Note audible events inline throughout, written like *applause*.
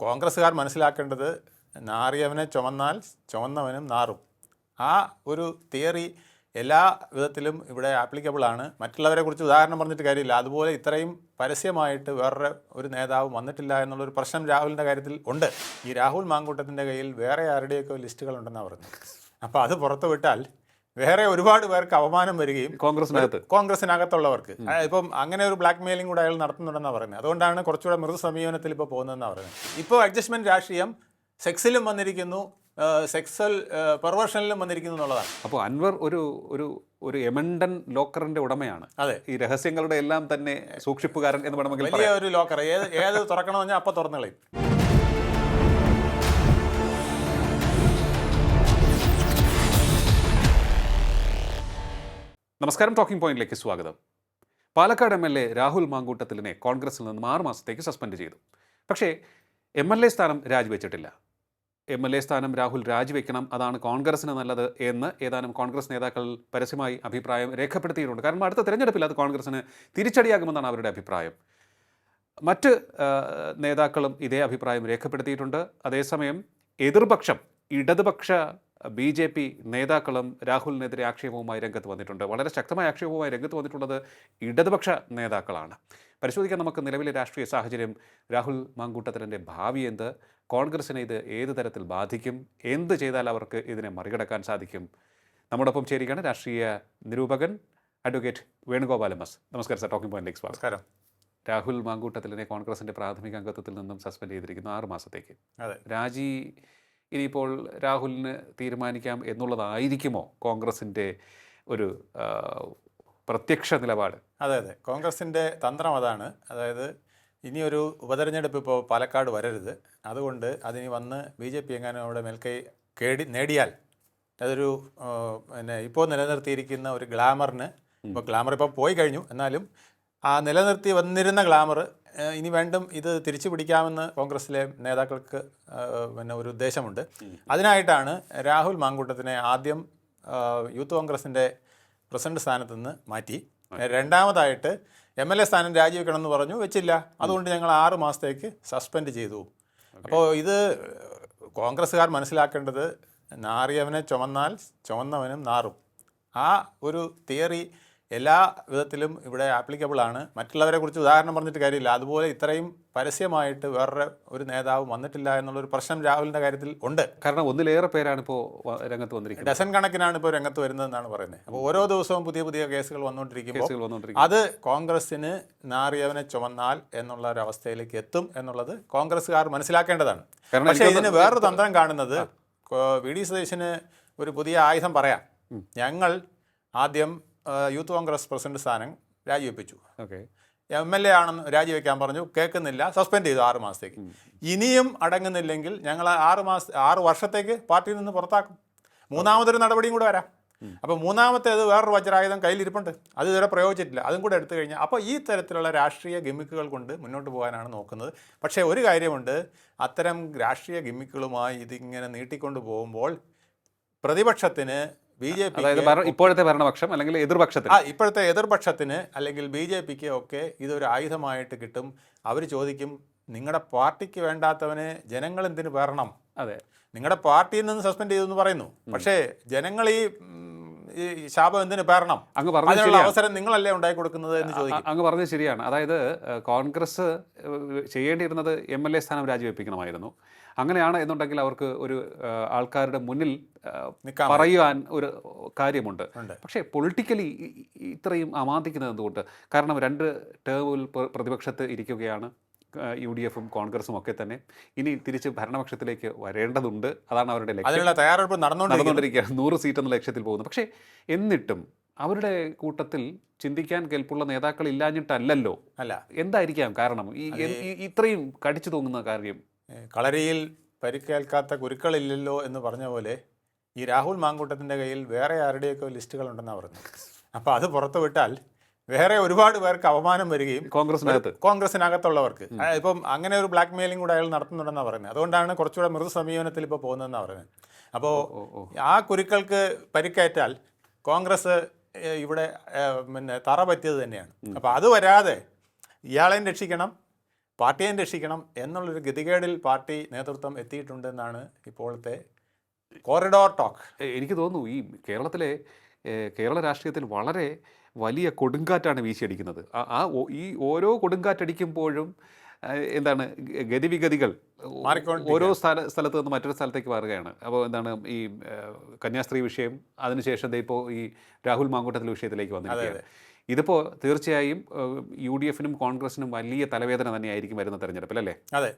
കോൺഗ്രസ്സുകാർ മനസ്സിലാക്കേണ്ടത് നാറിയവനെ ചുമന്നാൽ ചുമന്നവനും നാറും. ആ ഒരു തിയറി എല്ലാ വിധത്തിലും ഇവിടെ ആപ്ലിക്കബിൾ ആണ്. മറ്റുള്ളവരെ കുറിച്ച് ഉദാഹരണം പറഞ്ഞിട്ട് കാര്യമില്ല. അതുപോലെ ഇത്രയും പരസ്യമായിട്ട് വേറൊരു ഒരു നേതാവ് വന്നിട്ടില്ല എന്നുള്ളൊരു പ്രശ്നം രാഹുലിന്റെ കാര്യത്തിൽ ഉണ്ട്. ഈ രാഹുൽ മാങ്കൂട്ടത്തിന്റെ കയ്യിൽ വേറെ ആരുടെയൊക്കെ ലിസ്റ്റുകളുണ്ടെന്നാണ് പറഞ്ഞത് അപ്പോൾ അത് പുറത്തു വിട്ടാൽ വേറെ ഒരുപാട് പേർക്ക് അപമാനം വരികയും കോൺഗ്രസിനകത്ത്. കോൺഗ്രസിനകത്തുള്ളവർക്ക്. ഇപ്പം അങ്ങനെ ഒരു ബ്ലാക്ക് മെയിലിംഗ് കൂടെ അയാൾ നടത്തുന്നുണ്ടെന്നാണ് പറയുന്നത്. അതുകൊണ്ടാണ് കുറച്ചുകൂടെ മൃദു സമീപനത്തിൽ ഇപ്പോൾ പോകുന്നതെന്നാണ് പറയുന്നത്. ഇപ്പോൾ അഡ്ജസ്റ്റ്മെന്റ് രാഷ്ട്രീയം സെക്സിലും വന്നിരിക്കുന്നു സെക്സൽ പെർവേഷനിലും വന്നിരിക്കുന്നു എന്നുള്ളതാണ്. അപ്പോൾ അൻവർ ഒരു ഒരു ഒരു എമണ്ടൻ ലോക്കറിന്റെ ഉടമയാണ്. അതെ. ഈ രഹസ്യങ്ങളുടെ എല്ലാം തന്നെ സൂക്ഷിപ്പുകാരൻ എന്ന് വേണമെങ്കിൽ വലിയ ഒരു ലോക്കർ. ഏത് ഏത് തുറക്കണമെന്ന് പറഞ്ഞാൽ അപ്പം തുറന്നു കളയും നമസ്കാരം ടോക്കിംഗ് പോയിന്റിലേക്ക് സ്വാഗതം. Palakkad M L A Rahul മാങ്കൂട്ടത്തിലിനെ കോൺഗ്രസിൽ നിന്നും ആറ് മാസത്തേക്ക് സസ്പെൻഡ് ചെയ്തു. പക്ഷേ എം എൽ എ സ്ഥാനം രാജിവെച്ചിട്ടില്ല. എം എൽ എ സ്ഥാനം രാഹുൽ രാജിവെക്കണം അതാണ് കോൺഗ്രസിന് നല്ലത് എന്ന് ഏതാനും കോൺഗ്രസ് നേതാക്കൾ പരസ്യമായി അഭിപ്രായം രേഖപ്പെടുത്തിയിട്ടുണ്ട്. കാരണം അടുത്ത തെരഞ്ഞെടുപ്പിൽ അത് കോൺഗ്രസിന് തിരിച്ചടിയാകുമെന്നാണ് അവരുടെ അഭിപ്രായം. മറ്റ് നേതാക്കളും ഇതേ അഭിപ്രായം രേഖപ്പെടുത്തിയിട്ടുണ്ട്. അതേസമയം എതിർപക്ഷം ഇടതുപക്ഷ ബി ജെ പി നേതാക്കളും രാഹുലിനെതിരെ ആക്ഷേപവുമായി രംഗത്ത് വന്നിട്ടുണ്ട്. വളരെ ശക്തമായ ആക്ഷേപവുമായി രംഗത്ത് വന്നിട്ടുള്ളത് ഇടതുപക്ഷ നേതാക്കളാണ്. പരിശോധിക്കാൻ നമുക്ക് നിലവിലെ രാഷ്ട്രീയ സാഹചര്യം. രാഹുൽ മാങ്കൂട്ടത്തിലിന്റെ ഭാവി എന്ത്? കോൺഗ്രസിനെ ഇത് ഏത് തരത്തിൽ ബാധിക്കും? എന്ത് ചെയ്താൽ അവർക്ക് ഇതിനെ മറികടക്കാൻ സാധിക്കും? നമ്മോടൊപ്പം ചേരുകയാണ് രാഷ്ട്രീയ നിരൂപകൻ അഡ്വക്കേറ്റ് എസ്. നമസ്കാരം സർ. ടോക്കിംഗ് പോയിന്റിലേക്ക് നമസ്കാരം. രാഹുൽ മാങ്കൂട്ടത്തിലിനെ കോൺഗ്രസിന്റെ പ്രാഥമിക അംഗത്വത്തിൽ നിന്നും സസ്പെൻഡ് ചെയ്തിരിക്കുന്നു ആറ് മാസത്തേക്ക്. അതെ. രാജി ഇനിയിപ്പോൾ രാഹുലിന് തീരുമാനിക്കാം എന്നുള്ളതായിരിക്കുമോ കോൺഗ്രസിന്റെ ഒരു പ്രത്യക്ഷ നിലപാട്? അതെ അതെ. കോൺഗ്രസിന്റെ തന്ത്രം അതാണ്. അതായത് ഇനിയൊരു ഉപതെരഞ്ഞെടുപ്പ് ഇപ്പോൾ പാലക്കാട് വരരുത്. അതുകൊണ്ട് അതിനി വന്ന് ബി ജെ പി എങ്ങാനും അവിടെ മേൽക്കൈ കേടി നേടിയാൽ അതൊരു പിന്നെ ഇപ്പോൾ നിലനിർത്തിയിരിക്കുന്ന ഒരു ഗ്ലാമറിന് ഇപ്പോൾ ഗ്ലാമർ ഇപ്പോൾ പോയി കഴിഞ്ഞു. എന്നാലും ആ നിലനിർത്തി വന്നിരുന്ന ഗ്ലാമർ ഇനി വീണ്ടും ഇത് തിരിച്ചു പിടിക്കാമെന്ന് കോൺഗ്രസിലെ നേതാക്കൾക്ക് പിന്നെ ഒരു ഉദ്ദേശമുണ്ട്. അതിനായിട്ടാണ് രാഹുൽ മാങ്കൂട്ടത്തിനെ ആദ്യം യൂത്ത് കോൺഗ്രസിന്റെ പ്രസിഡന്റ് സ്ഥാനത്ത് നിന്ന് മാറ്റി. രണ്ടാമതായിട്ട് എം എൽ എ സ്ഥാനം രാജിവെക്കണമെന്ന് പറഞ്ഞു വെച്ചില്ല. അതുകൊണ്ട് ഞങ്ങൾ ആറ് മാസത്തേക്ക് സസ്പെൻഡ് ചെയ്തു. അപ്പോൾ ഇത് കോൺഗ്രസ്സുകാർ മനസ്സിലാക്കേണ്ടത് നാറിയവനെ ചുമന്നാൽ ചുമന്നവനും നാറും. ആ ഒരു തിയറി എല്ലാ വിധത്തിലും ഇവിടെ ആപ്ലിക്കബിൾ ആണ്. മറ്റുള്ളവരെ കുറിച്ച് ഉദാഹരണം പറഞ്ഞിട്ട് കാര്യമില്ല. അതുപോലെ ഇത്രയും പരസ്യമായിട്ട് വേറൊരു ഒരു നേതാവ് വന്നിട്ടില്ല എന്നുള്ളൊരു പ്രശ്നം രാഹുലിന്റെ കാര്യത്തിൽ ഉണ്ട്. കാരണം ഒന്നിലേറെ പേരാണ് ഇപ്പോൾ രംഗത്ത് വന്നിരിക്കുന്നത്. ഡസൻ കണക്കിനാണ് ഇപ്പോൾ രംഗത്ത് വരുന്നതെന്നാണ് പറയുന്നത്. അപ്പോൾ ഓരോ ദിവസവും പുതിയ പുതിയ കേസുകൾ വന്നുകൊണ്ടിരിക്കുമ്പോൾ അത് കോൺഗ്രസിന് നാറിയവനെ ചുമന്നാൽ എന്നുള്ള ഒരു അവസ്ഥയിലേക്ക് എത്തും എന്നുള്ളത് കോൺഗ്രസ്സുകാർ മനസ്സിലാക്കേണ്ടതാണ്. പക്ഷേ ഇതിന് വേറൊരു തന്ത്രം കാണുന്നത് വി. ഡി. സതീശന് ഒരു പുതിയ ആയുധം പറയാം. ഞങ്ങൾ ആദ്യം യൂത്ത് കോൺഗ്രസ് പ്രസിഡന്റ് സ്ഥാനം രാജിവെപ്പിച്ചു. ഓക്കെ. എം എൽ എ ആണെന്ന് രാജിവെക്കാൻ പറഞ്ഞു കേൾക്കുന്നില്ല സസ്പെൻഡ് ചെയ്തു ആറ് മാസത്തേക്ക്. ഇനിയും അടങ്ങുന്നില്ലെങ്കിൽ ഞങ്ങൾ ആറ് മാസ ആറ് വർഷത്തേക്ക് പാർട്ടിയിൽ നിന്ന് പുറത്താക്കും. മൂന്നാമതൊരു നടപടിയും കൂടെ വരാം. അപ്പോൾ മൂന്നാമത്തേത് വേറൊരു വജ്രായുധം കയ്യിലിരിപ്പുണ്ട്. അത് ഇതുവരെ പ്രയോഗിച്ചിട്ടില്ല. അതും കൂടെ എടുത്തു കഴിഞ്ഞാൽ അപ്പോൾ ഈ തരത്തിലുള്ള രാഷ്ട്രീയ ഗിമ്മിക്കുകൾ കൊണ്ട് മുന്നോട്ട് പോകാനാണ് നോക്കുന്നത്. പക്ഷേ ഒരു കാര്യമുണ്ട് അത്തരം രാഷ്ട്രീയ ഗിമ്മിക്കുകളുമായി ഇതിങ്ങനെ നീട്ടിക്കൊണ്ട് പോകുമ്പോൾ പ്രതിപക്ഷത്തിന് ബി ജെ പി അതായത് ഇപ്പോഴത്തെ ഭരണപക്ഷം അല്ലെങ്കിൽ എതിർപക്ഷത്തിന്. ആ ഇപ്പോഴത്തെ എതിർപക്ഷത്തിന് അല്ലെങ്കിൽ ബി ജെ പിക്ക് ഒക്കെ ഇതൊരു ആയുധമായിട്ട് കിട്ടും. അവർ ചോദിക്കും നിങ്ങളുടെ പാർട്ടിക്ക് വേണ്ടാത്തവനെ ജനങ്ങൾ എന്തിനു വരണം? അതെ. നിങ്ങളുടെ പാർട്ടിയിൽ നിന്ന് സസ്പെൻഡ് ചെയ്തു എന്ന് പറയുന്നു പക്ഷേ ജനങ്ങൾ ഈ ഈ ശാപം എന്തിനു ഭരണം അങ്ങ് പറഞ്ഞ അതിനുള്ള അവസരം നിങ്ങളല്ലേ ഉണ്ടായി കൊടുക്കുന്നത് എന്ന് ചോദിക്കും. അങ്ങ് പറഞ്ഞത് ശരിയാണ്. അതായത് കോൺഗ്രസ് ചെയ്യേണ്ടിയിരുന്നത് എം എൽ എ സ്ഥാനം രാജിവെപ്പിക്കണമായിരുന്നു. അങ്ങനെയാണ് എന്നുണ്ടെങ്കിൽ അവർക്ക് ഒരു ആൾക്കാരുടെ മുന്നിൽ പറയുവാൻ ഒരു കാര്യമുണ്ട്. പക്ഷേ പൊളിറ്റിക്കലി ഇത്രയും അമാന്തിക്കുന്നത് എന്തുകൊണ്ട്? കാരണം രണ്ട് ടേമിൽ പ്ര- പ്രതിപക്ഷത്ത് ഇരിക്കുകയാണ് യു ഡി എഫും കോൺഗ്രസും ഒക്കെ തന്നെ. ഇനി തിരിച്ച് ഭരണപക്ഷത്തിലേക്ക് വരേണ്ടതുണ്ട്. അതാണ് അവരുടെ ലക്ഷ്യം. തയ്യാറെടുപ്പ് നടന്നുകൊണ്ടിരിക്കുകയാണ്. നൂറ് സീറ്റ് എന്ന ലക്ഷ്യത്തിൽ പോകുന്നു. പക്ഷേ എന്നിട്ടും അവരുടെ കൂട്ടത്തിൽ ചിന്തിക്കാൻ കെൽപ്പുള്ള നേതാക്കൾ ഇല്ലാഞ്ഞിട്ടല്ലല്ലോ. അല്ല. എന്തായിരിക്കാം കാരണം? ഈ ഇത്രയും കടിച്ചു തൂങ്ങുന്ന കാര്യം കളരിയിൽ പരിക്കേൽക്കാത്ത കുരുക്കളില്ലല്ലോ എന്ന് പറഞ്ഞ പോലെ ഈ രാഹുൽ മാങ്കൂട്ടത്തിന്റെ കയ്യിൽ വേറെ ആരുടെയൊക്കെ ലിസ്റ്റുകളുണ്ടെന്നാണ് പറഞ്ഞത്. അപ്പോൾ അത് പുറത്തു വിട്ടാൽ വേറെ ഒരുപാട് പേർക്ക് അപമാനം വരികയും കോൺഗ്രസിനകത്ത്. കോൺഗ്രസിനകത്തുള്ളവർക്ക്. ഇപ്പം അങ്ങനെ ഒരു ബ്ലാക്ക് മെയിലിംഗ് കൂടെ അയാൾ നടത്തുന്നുണ്ടെന്നാണ് പറയുന്നത്. അതുകൊണ്ടാണ് കുറച്ചുകൂടെ മൃദു സമീപനത്തിൽ ഇപ്പോൾ പോകുന്നതെന്നാണ് പറയുന്നത് അപ്പോൾ ആ കുരുക്കൾക്ക് പരിക്കേറ്റാൽ കോൺഗ്രസ് ഇവിടെ പിന്നെ തറ പറ്റിയത് തന്നെയാണ്. അപ്പോൾ അത് വരാതെ ഇയാളെയും രക്ഷിക്കണം പാർട്ടിയെ രക്ഷിക്കണം എന്നുള്ളൊരു ഗതികേടിൽ പാർട്ടി നേതൃത്വം എത്തിയിട്ടുണ്ടെന്നാണ് ഇപ്പോഴത്തെ കോറിഡോർ ടോക്ക് എനിക്ക് തോന്നുന്നു ഈ കേരളത്തിലെ കേരള രാഷ്ട്രീയത്തിൽ വളരെ വലിയ കൊടുങ്കാറ്റാണ് വീശിയടിക്കുന്നത്. ആ- ഈ ഓരോ കൊടുങ്കാറ്റടിക്കുമ്പോഴും എന്താണ് ഗതിവിഗതികൾ ഓരോ സ്ഥല സ്ഥലത്ത് നിന്ന് മറ്റൊരു സ്ഥലത്തേക്ക് മാറുകയാണ്. അപ്പോൾ എന്താണ് ഈ കന്യാസ്ത്രീ വിഷയം അതിനുശേഷം ഇപ്പോൾ ഈ രാഹുൽ മാങ്കൂട്ടത്തിൽ വിഷയത്തിലേക്ക് വന്നിരിക്കുകയാണ്. ഇതിപ്പോൾ തീർച്ചയായും യു ഡി എഫിനും കോൺഗ്രസിനും വലിയ തലവേദന തന്നെയായിരിക്കും വരുന്ന തെരഞ്ഞെടുപ്പിൽ അല്ലേ? അതെ.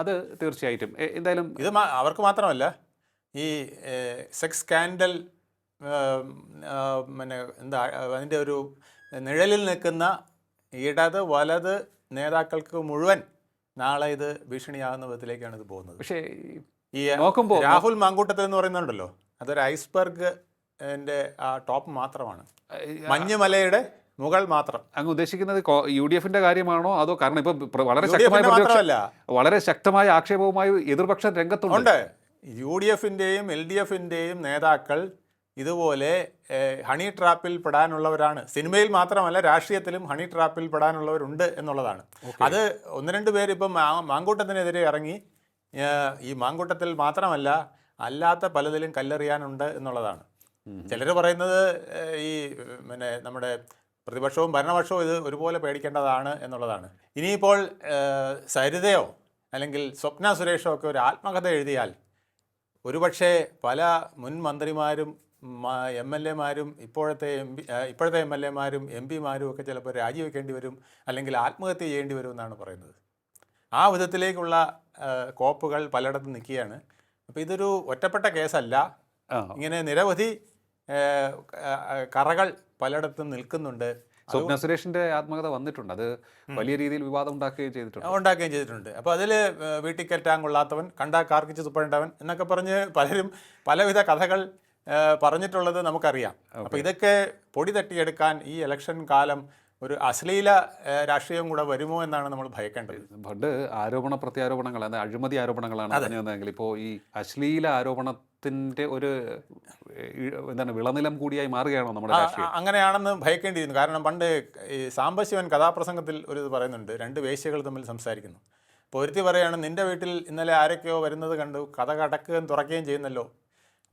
അത് തീർച്ചയായിട്ടും. എന്തായാലും ഇത് അവർക്ക് മാത്രമല്ല ഈ സെക്സ് സ്കാൻഡൽ പിന്നെ എന്താ അതിന്റെ ഒരു നിഴലിൽ നിൽക്കുന്ന ഇടത് വലത് നേതാക്കൾക്ക് മുഴുവൻ നാളെ ഇത് ഭീഷണിയാകുന്ന വിധത്തിലേക്കാണ് ഇത് പോകുന്നത്. പക്ഷേ ഈ നോക്കുമ്പോൾ രാഹുൽ മാങ്കൂട്ടത്തിൽ എന്ന് പറയുന്നുണ്ടല്ലോ അതൊരു ഐസ്ബർഗ് എന്റെ ആ ടോപ്പ് മാത്രമാണ്. മഞ്ഞുമലയുടെ മുകൾ മാത്രം. അങ്ങ് ഉദ്ദേശിക്കുന്നത് യു ഡി എഫിന്റെ കാര്യമാണോ? അതോ കാരണം ഇപ്പൊ വളരെ ശക്തമായ വളരെ ശക്തമായ ആക്ഷേപവുമായി എതിർപക്ഷ രംഗത്തുണ്ട്. യു ഡി എഫിന്റെയും എൽ ഡി എഫിന്റെയും നേതാക്കൾ ഇതുപോലെ ഹണി ട്രാപ്പിൽ പെടാനുള്ളവരാണ്. സിനിമയിൽ മാത്രമല്ല രാഷ്ട്രീയത്തിലും ഹണി ട്രാപ്പിൽ പെടാനുള്ളവരുണ്ട് എന്നുള്ളതാണ്. അത് ഒന്ന് രണ്ട് പേര് ഇപ്പം മാങ്കൂട്ടത്തിനെതിരെ ഇറങ്ങി ഈ മാങ്കൂട്ടത്തിൽ മാത്രമല്ല അല്ലാത്ത പലതിലും കല്ലെറിയാനുണ്ട് എന്നുള്ളതാണ്. ചിലർ പറയുന്നത് ഈ പിന്നെ നമ്മുടെ പ്രതിപക്ഷവും ഭരണപക്ഷവും ഇത് ഒരുപോലെ പേടിക്കേണ്ടതാണ് എന്നുള്ളതാണ്. ഇനിയിപ്പോൾ സരിതയോ അല്ലെങ്കിൽ സ്വപ്ന സുരേഷോ ഒക്കെ ഒരു ആത്മകഥ എഴുതിയാൽ ഒരുപക്ഷെ പല മുൻ മന്ത്രിമാരും എം എൽ എമാരും ഇപ്പോഴത്തെ എം പി ഇപ്പോഴത്തെ എം എൽ എമാരും എം പിമാരും ഒക്കെ ചിലപ്പോൾ രാജിവെക്കേണ്ടി വരും അല്ലെങ്കിൽ ആത്മഹത്യ ചെയ്യേണ്ടി വരും എന്നാണ് പറയുന്നത്. ആ വിധത്തിലേക്കുള്ള കോപ്പുകൾ പലയിടത്തും നിൽക്കുകയാണ്. അപ്പോൾ ഇതൊരു ഒറ്റപ്പെട്ട കേസല്ല. ഇങ്ങനെ നിരവധി കറകൾ പലയിടത്തും നിൽക്കുന്നുണ്ട്. സ്വപ്ന സുരേഷിന്റെ ആത്മകഥ വന്നിട്ടുണ്ട്. അത് വലിയ രീതിയിൽ വിവാദം ഉണ്ടാക്കുകയും ചെയ്തിട്ടുണ്ട്. ഉണ്ടാക്കുകയും ചെയ്തിട്ടുണ്ട്. അപ്പോൾ അതിൽ വീട്ടിൽ കയറ്റാൻ കൊള്ളാത്തവൻ കണ്ടാ കാർക്കിച്ച് തുപ്പേണ്ടവൻ എന്നൊക്കെ പറഞ്ഞ് പലരും പലവിധ കഥകൾ പറഞ്ഞിട്ടുള്ളത് നമുക്കറിയാം. അപ്പോൾ ഇതൊക്കെ പൊടി തട്ടിയെടുക്കാൻ ഈ ഇലക്ഷൻ കാലം ഒരു അശ്ലീല രാഷ്ട്രീയം കൂടെ വരുമോ എന്നാണ് നമ്മൾ ഭയക്കേണ്ടത്. പണ്ട് ആരോപണ പ്രത്യാരോപണങ്ങൾ അതായത് അഴിമതി ആരോപണങ്ങളാണ് പറഞ്ഞു വന്നതെങ്കിൽ ഇപ്പോൾ ഈ അശ്ലീല ആരോപണത്തിന്റെ ഒരു എന്താണ് വിളനിലം കൂടിയായി മാറുകയാണോ നമ്മുടെ അങ്ങനെയാണെന്ന് ഭയക്കേണ്ടിയിരുന്നു. കാരണം പണ്ട് ഈ സാംബശിവൻ കഥാപ്രസംഗത്തിൽ ഒരു ഇത് പറയുന്നുണ്ട് രണ്ട് വേശ്യകൾ തമ്മിൽ സംസാരിക്കുന്നു. അപ്പോൾ ഒരുത്തി പറയാണ് നിന്റെ വീട്ടിൽ ഇന്നലെ ആരൊക്കെയോ വരുന്നത് കണ്ടു കഥ കടക്കുകയും തുറക്കുകയും ചെയ്യുന്നല്ലോ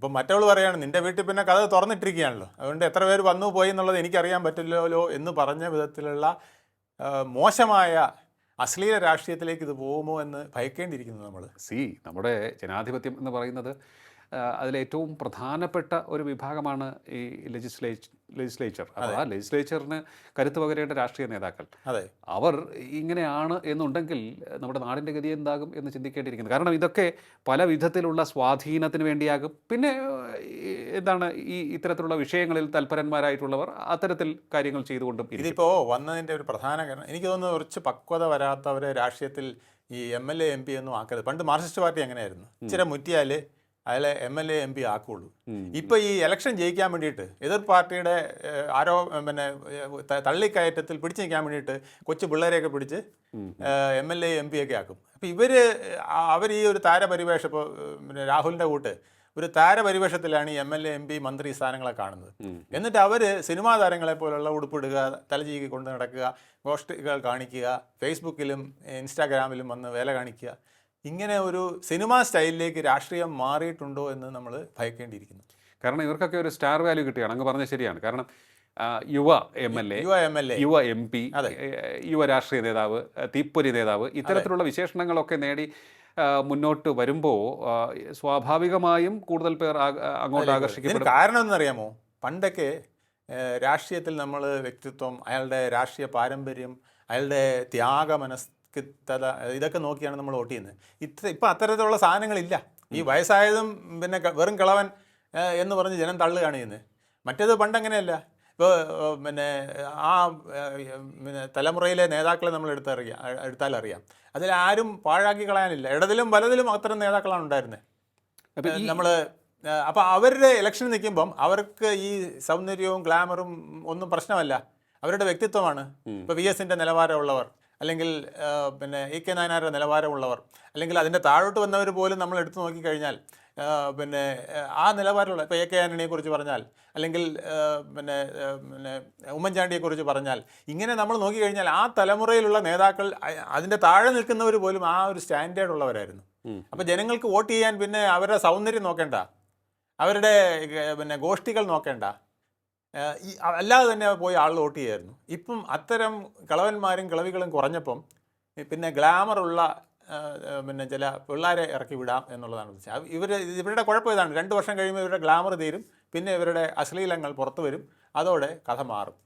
അപ്പം മറ്റവൾ പറയുകയാണ് നിന്റെ വീട്ടിൽ പിന്നെ കഥ തുറന്നിട്ടിരിക്കുകയാണല്ലോ. അതുകൊണ്ട് എത്ര പേര് വന്നു പോയി എന്നുള്ളത് എനിക്കറിയാൻ പറ്റില്ലല്ലോ എന്ന് പറഞ്ഞ വിധത്തിലുള്ള മോശമായ അശ്ലീല രാഷ്ട്രീയത്തിലേക്ക് ഇത് പോകുമോ എന്ന് ഭയക്കേണ്ടിയിരിക്കുന്നു നമ്മൾ സി നമ്മുടെ ജനാധിപത്യം എന്ന് പറയുന്നത് അതിലേറ്റവും പ്രധാനപ്പെട്ട ഒരു വിഭാഗമാണ് ഈ ലെജിസ്ലേച്ച് ലെജിസ്ലേച്ചർ. അപ്പോൾ ആ ലെജിസ്ലേച്ചറിന് കരുത്ത് പകരേണ്ട രാഷ്ട്രീയ നേതാക്കൾ. അതെ. അവർ ഇങ്ങനെയാണ് എന്നുണ്ടെങ്കിൽ നമ്മുടെ നാടിന്റെ ഗതി എന്താകും എന്ന് ചിന്തിക്കേണ്ടിയിരിക്കുന്നു. കാരണം ഇതൊക്കെ പല വിധത്തിലുള്ള സ്വാധീനത്തിന് വേണ്ടിയാകും. പിന്നെ എന്താണ് ഈ ഇത്തരത്തിലുള്ള വിഷയങ്ങളിൽ തൽപരന്മാരായിട്ടുള്ളവർ അത്തരത്തിൽ കാര്യങ്ങൾ ചെയ്തുകൊണ്ടും ഇതിപ്പോൾ വന്നതിന്റെ ഒരു പ്രധാന കാരണം എനിക്ക് തോന്നുന്നു കുറച്ച് പക്വത വരാത്തവരെ രാഷ്ട്രീയത്തിൽ ഈ M L A M P ഒന്നും ആക്കരുത്. പണ്ട് മാർക്സിസ്റ്റ് പാർട്ടി എങ്ങനെയായിരുന്നു? ഇച്ചിരി മുറ്റിയാൽ അയാളെ M L A M P ആക്കുള്ളൂ. ഇപ്പൊ ഈ ഇലക്ഷൻ ജയിക്കാൻ വേണ്ടിയിട്ട് എതിർ പാർട്ടിയുടെ ആരോ പിന്നെ തള്ളിക്കയറ്റത്തിൽ പിടിച്ചു നിൽക്കാൻ വേണ്ടിയിട്ട് കൊച്ചു പിള്ളേരെയൊക്കെ പിടിച്ച് M L A M P ഒക്കെ ആക്കും. അപ്പൊ ഇവർ അവർ ഈ ഒരു താരപരിവേഷം ഇപ്പോൾ പിന്നെ രാഹുലിന്റെ കൂട്ട് ഒരു താരപരിവേഷത്തിലാണ് ഈ M L A M P മന്ത്രി സ്ഥാനങ്ങളെ കാണുന്നത്. എന്നിട്ട് അവർ സിനിമാ താരങ്ങളെ പോലുള്ള ഉടുപ്പിടുക തലചീകി കൊണ്ട് നടക്കുക ഗോഷ്ടികൾ കാണിക്കുക ഫേസ്ബുക്കിലും ഇൻസ്റ്റാഗ്രാമിലും വന്ന് വേല കാണിക്കുക. ഇങ്ങനെ ഒരു സിനിമാ സ്റ്റൈലിലേക്ക് രാഷ്ട്രീയം മാറിയിട്ടുണ്ടോ എന്ന് നമ്മൾ ഭയക്കേണ്ടിയിരിക്കുന്നു. കാരണം ഇവർക്കൊക്കെ ഒരു സ്റ്റാർ വാല്യൂ കിട്ടിയാണ് അങ്ങ് പറഞ്ഞ ശരിയാണ്. കാരണം യുവ എം എൽ എ യുവ എം എൽ എ. യുവ എം പി. യുവ രാഷ്ട്രീയ നേതാവ് തീപ്പൊരി നേതാവ് ഇത്തരത്തിലുള്ള വിശേഷണങ്ങളൊക്കെ നേടി മുന്നോട്ട് വരുമ്പോൾ സ്വാഭാവികമായും കൂടുതൽ പേർ അങ്ങോട്ട് ആകർഷിക്കും കാരണം എന്നറിയാമോ? പണ്ടൊക്കെ രാഷ്ട്രീയത്തിൽ നമ്മൾ വ്യക്തിത്വം അയാളുടെ രാഷ്ട്രീയ പാരമ്പര്യം അയാളുടെ ത്യാഗ മനസ്കൃതത ഇതൊക്കെ നോക്കിയാണ് നമ്മൾ വോട്ട് ചെയ്യുന്നത്. ഇത്ര ഇപ്പം അത്തരത്തിലുള്ള സാധനങ്ങളില്ല. ഈ വയസ്സായതും പിന്നെ വെറും കിളവൻ എന്ന് പറഞ്ഞ് ജനം തള്ളുകയാണ് ചെയ്യുന്നത്. മറ്റേത് പണ്ടങ്ങനെയല്ല ഇപ്പോൾ പിന്നെ ആ പിന്നെ തലമുറയിലെ നേതാക്കളെ നമ്മൾ എടുത്തറിയാം എടുത്താൽ അറിയാം. അതിൽ ആരും പാഴാക്കി കളയാനില്ല. ഇടതിലും വലതിലും അത്തരം നേതാക്കളാണ് ഉണ്ടായിരുന്നത് നമ്മൾ അപ്പോൾ അവരുടെ ഇലക്ഷൻ നിൽക്കുമ്പം അവർക്ക് ഈ സൗന്ദര്യവും ഗ്ലാമറും ഒന്നും പ്രശ്നമല്ല. അവരുടെ വ്യക്തിത്വമാണ്. ഇപ്പോൾ വി എസിന്റെ നിലവാരമുള്ളവർ. അല്ലെങ്കിൽ പിന്നെ ഇ കെ നായനാരുടെ നിലവാരമുള്ളവർ അല്ലെങ്കിൽ അതിന്റെ താഴോട്ട് വന്നവർ പോലും നമ്മൾ എടുത്തു നോക്കിക്കഴിഞ്ഞാൽ പിന്നെ ആ, നിലവാരമുള്ള ഇപ്പോൾ എ കെ ആന്റണിയെ കുറിച്ച് പറഞ്ഞാൽ അല്ലെങ്കിൽ പിന്നെ പിന്നെ ഉമ്മൻചാണ്ടിയെക്കുറിച്ച് പറഞ്ഞാൽ ഇങ്ങനെ നമ്മൾ നോക്കിക്കഴിഞ്ഞാൽ ആ തലമുറയിലുള്ള നേതാക്കൾ അതിന്റെ താഴെ നിൽക്കുന്നവർ പോലും ആ ഒരു സ്റ്റാൻഡേർഡ് ഉള്ളവരായിരുന്നു. അപ്പോൾ ജനങ്ങൾക്ക് വോട്ട് ചെയ്യാൻ പിന്നെ അവരുടെ സൗന്ദര്യം നോക്കേണ്ട. അവരുടെ പിന്നെ ഗോഷ്ഠികൾ നോക്കേണ്ട. ഈ അല്ലാതെ തന്നെ പോയി ആൾ വോട്ട് ചെയ്യായിരുന്നു. ഇപ്പം അത്തരം കളവന്മാരും കിളവികളും കുറഞ്ഞപ്പം പിന്നെ ഗ്ലാമറുള്ള പിന്നെ ചില പിള്ളേരെ ഇറക്കി വിടാം എന്നുള്ളതാണ് ഉദ്ദേശം. ഇവർ ഇവരുടെ കുഴപ്പം ഇതാണ്. രണ്ട് വർഷം കഴിയുമ്പോൾ ഇവരുടെ ഗ്ലാമർ തീരും. പിന്നെ ഇവരുടെ അശ്ലീലങ്ങൾ പുറത്തു വരും. അതോടെ കഥ മാറും.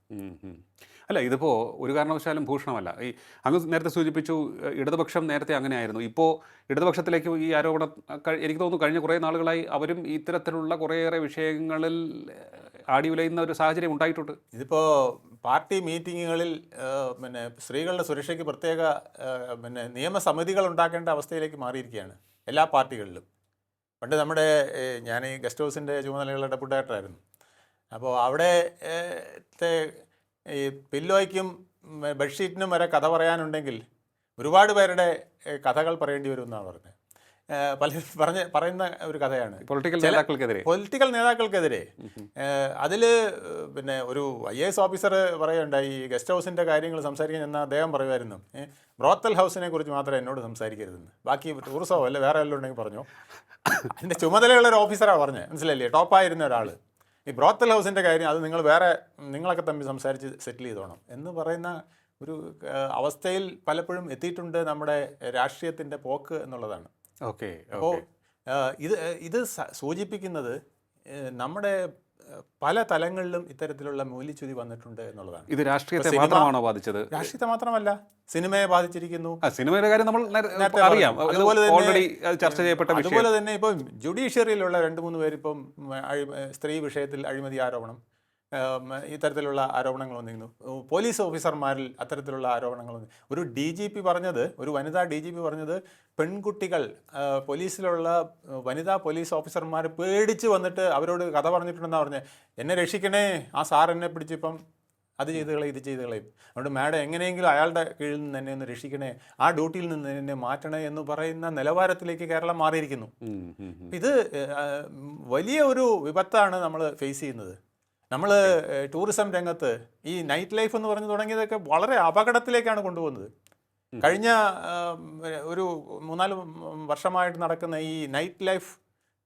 അല്ല ഇതിപ്പോൾ ഒരു കാരണവശാലും ഭൂഷണമല്ല. ഈ അങ്ങ് നേരത്തെ സൂചിപ്പിച്ചു ഇടതുപക്ഷം നേരത്തെ അങ്ങനെയായിരുന്നു. ഇപ്പോൾ ഇടതുപക്ഷത്തിലേക്ക് ഈ ആരോപണം എനിക്ക് തോന്നുന്നു കഴിഞ്ഞ കുറേ നാളുകളായി അവരും ഇത്തരത്തിലുള്ള കുറേയേറെ വിഷയങ്ങളിൽ ആടി ഉലയുന്ന ഒരു സാഹചര്യം ഉണ്ടായിട്ടുണ്ട്. ഇതിപ്പോൾ പാർട്ടി മീറ്റിങ്ങുകളിൽ പിന്നെ സ്ത്രീകളുടെ സുരക്ഷയ്ക്ക് പ്രത്യേക പിന്നെ നിയമസമിതികൾ ഉണ്ടാക്കേണ്ട അവസ്ഥയിലേക്ക് മാറിയിരിക്കുകയാണ് എല്ലാ പാർട്ടികളിലും. പണ്ട് നമ്മുടെ ഞാൻ ഈ ഗസ്റ്റ് ഹൗസിന്റെ ചുമതലയുള്ള ഡെപ്യൂട്ടേറ്ററായിരുന്നു അപ്പോൾ അവിടെ ഈ പില്ലോയ്ക്കും ബെഡ്ഷീറ്റിനും വരെ കഥ പറയാനുണ്ടെങ്കിൽ ഒരുപാട് പേരുടെ കഥകൾ പറയേണ്ടി വരും എന്നാണ് പറഞ്ഞത് പല പലരും പറഞ്ഞ പറയുന്ന ഒരു കഥയാണ്. പൊളിറ്റിക്കൽ നേതാക്കൾക്കെതിരെ. പൊളിറ്റിക്കൽ നേതാക്കൾക്കെതിരെ. അതിൽ പിന്നെ ഒരു ഐ എ എസ് ഓഫീസർ പറയുണ്ടായി ഈ ഗസ്റ്റ് ഹൗസിന്റെ കാര്യങ്ങൾ സംസാരിക്കാൻ എന്നാൽ അദ്ദേഹം പറയുമായിരുന്നു. ബ്രോത്തൽ ഹൗസിനെ കുറിച്ച് മാത്രമേ എന്നോട് സംസാരിക്കരുതെന്ന്. ബാക്കി ടൂറിസമോ അല്ല വേറെ എല്ലാം ഉണ്ടെങ്കിൽ പറഞ്ഞു. അതിന്റെ ചുമതലയുള്ള ഒരു ഓഫീസറാണ് പറഞ്ഞത്. മനസ്സിലല്ലേ ടോപ്പായിരുന്ന ഒരാൾ ഈ ബ്രോത്തൽ ഹൗസിന്റെ കാര്യം അത് നിങ്ങൾ വേറെ നിങ്ങളൊക്കെ തമ്മിൽ സംസാരിച്ച് സെറ്റിൽ ചെയ്തോണം. എന്ന് പറയുന്ന ഒരു അവസ്ഥയിൽ പലപ്പോഴും എത്തിയിട്ടുണ്ട് നമ്മുടെ രാഷ്ട്രീയത്തിന്റെ പോക്ക് എന്നുള്ളതാണ്. ഓക്കെ അപ്പോൾ ഇത് ഇത് സൂചിപ്പിക്കുന്നത് നമ്മുടെ പല തലങ്ങളിലും ഇത്തരത്തിലുള്ള മൂല്യച്യുതി വന്നിട്ടുണ്ട് എന്നുള്ളതാണ്. ഇത് രാഷ്ട്രീയത്തെ മാത്രമാണോ ബാധിച്ചത്? രാഷ്ട്രീയത്തെ മാത്രമല്ല സിനിമയെ ബാധിച്ചിരിക്കുന്നു. സിനിമയുടെ കാര്യം നമ്മൾ അറിയാം. അതുപോലെ തന്നെ- ഓൾറെഡി ചർച്ച ചെയ്യപ്പെട്ട അതുപോലെ തന്നെ ഇപ്പം ജുഡീഷ്യറിയിലുള്ള രണ്ട് മൂന്ന് പേര് ഇപ്പം സ്ത്രീ വിഷയത്തിൽ അഴിമതി ആരോപണം. ഇത്തരത്തിലുള്ള ആരോപണങ്ങൾ വന്നിരുന്നു പോലീസ് ഓഫീസർമാരിൽ അത്തരത്തിലുള്ള ആരോപണങ്ങൾ വന്നു ഒരു ഡി ജി പി പറഞ്ഞത് ഒരു വനിതാ ഡി ജി പി പറഞ്ഞത് പെൺകുട്ടികൾ പോലീസിലുള്ള വനിതാ പോലീസ് ഓഫീസർമാർ പേടിച്ച് വന്നിട്ട് അവരോട് കഥ പറഞ്ഞിട്ടുണ്ടെന്നാണ് പറഞ്ഞത് എന്നെ രക്ഷിക്കണേ ആ സാർ എന്നെ പിടിച്ചിപ്പം അത് ചെയ്ത് കളയും ഇത് ചെയ്ത് കളയും. അതുകൊണ്ട് മാഡം എങ്ങനെയെങ്കിലും അയാളുടെ കീഴിൽ നിന്ന് എന്നെ ഒന്ന് രക്ഷിക്കണേ ആ ഡ്യൂട്ടിയിൽ നിന്ന് എന്നെ മാറ്റണേ എന്ന് പറയുന്ന നിലവാരത്തിലേക്ക് കേരളം മാറിയിരിക്കുന്നു. ഇത് വലിയ ഒരു വിപത്താണ് നമ്മൾ ഫേസ് ചെയ്യുന്നത്. നമ്മൾ ടൂറിസം രംഗത്ത് ഈ നൈറ്റ് ലൈഫ് എന്ന് പറഞ്ഞു തുടങ്ങിയതൊക്കെ വളരെ അപകടത്തിലേക്കാണ് കൊണ്ടുപോകുന്നത്. കഴിഞ്ഞ ഒരു മൂന്നാൽ വർഷമായിട്ട് നടക്കുന്ന ഈ നൈറ്റ് ലൈഫ്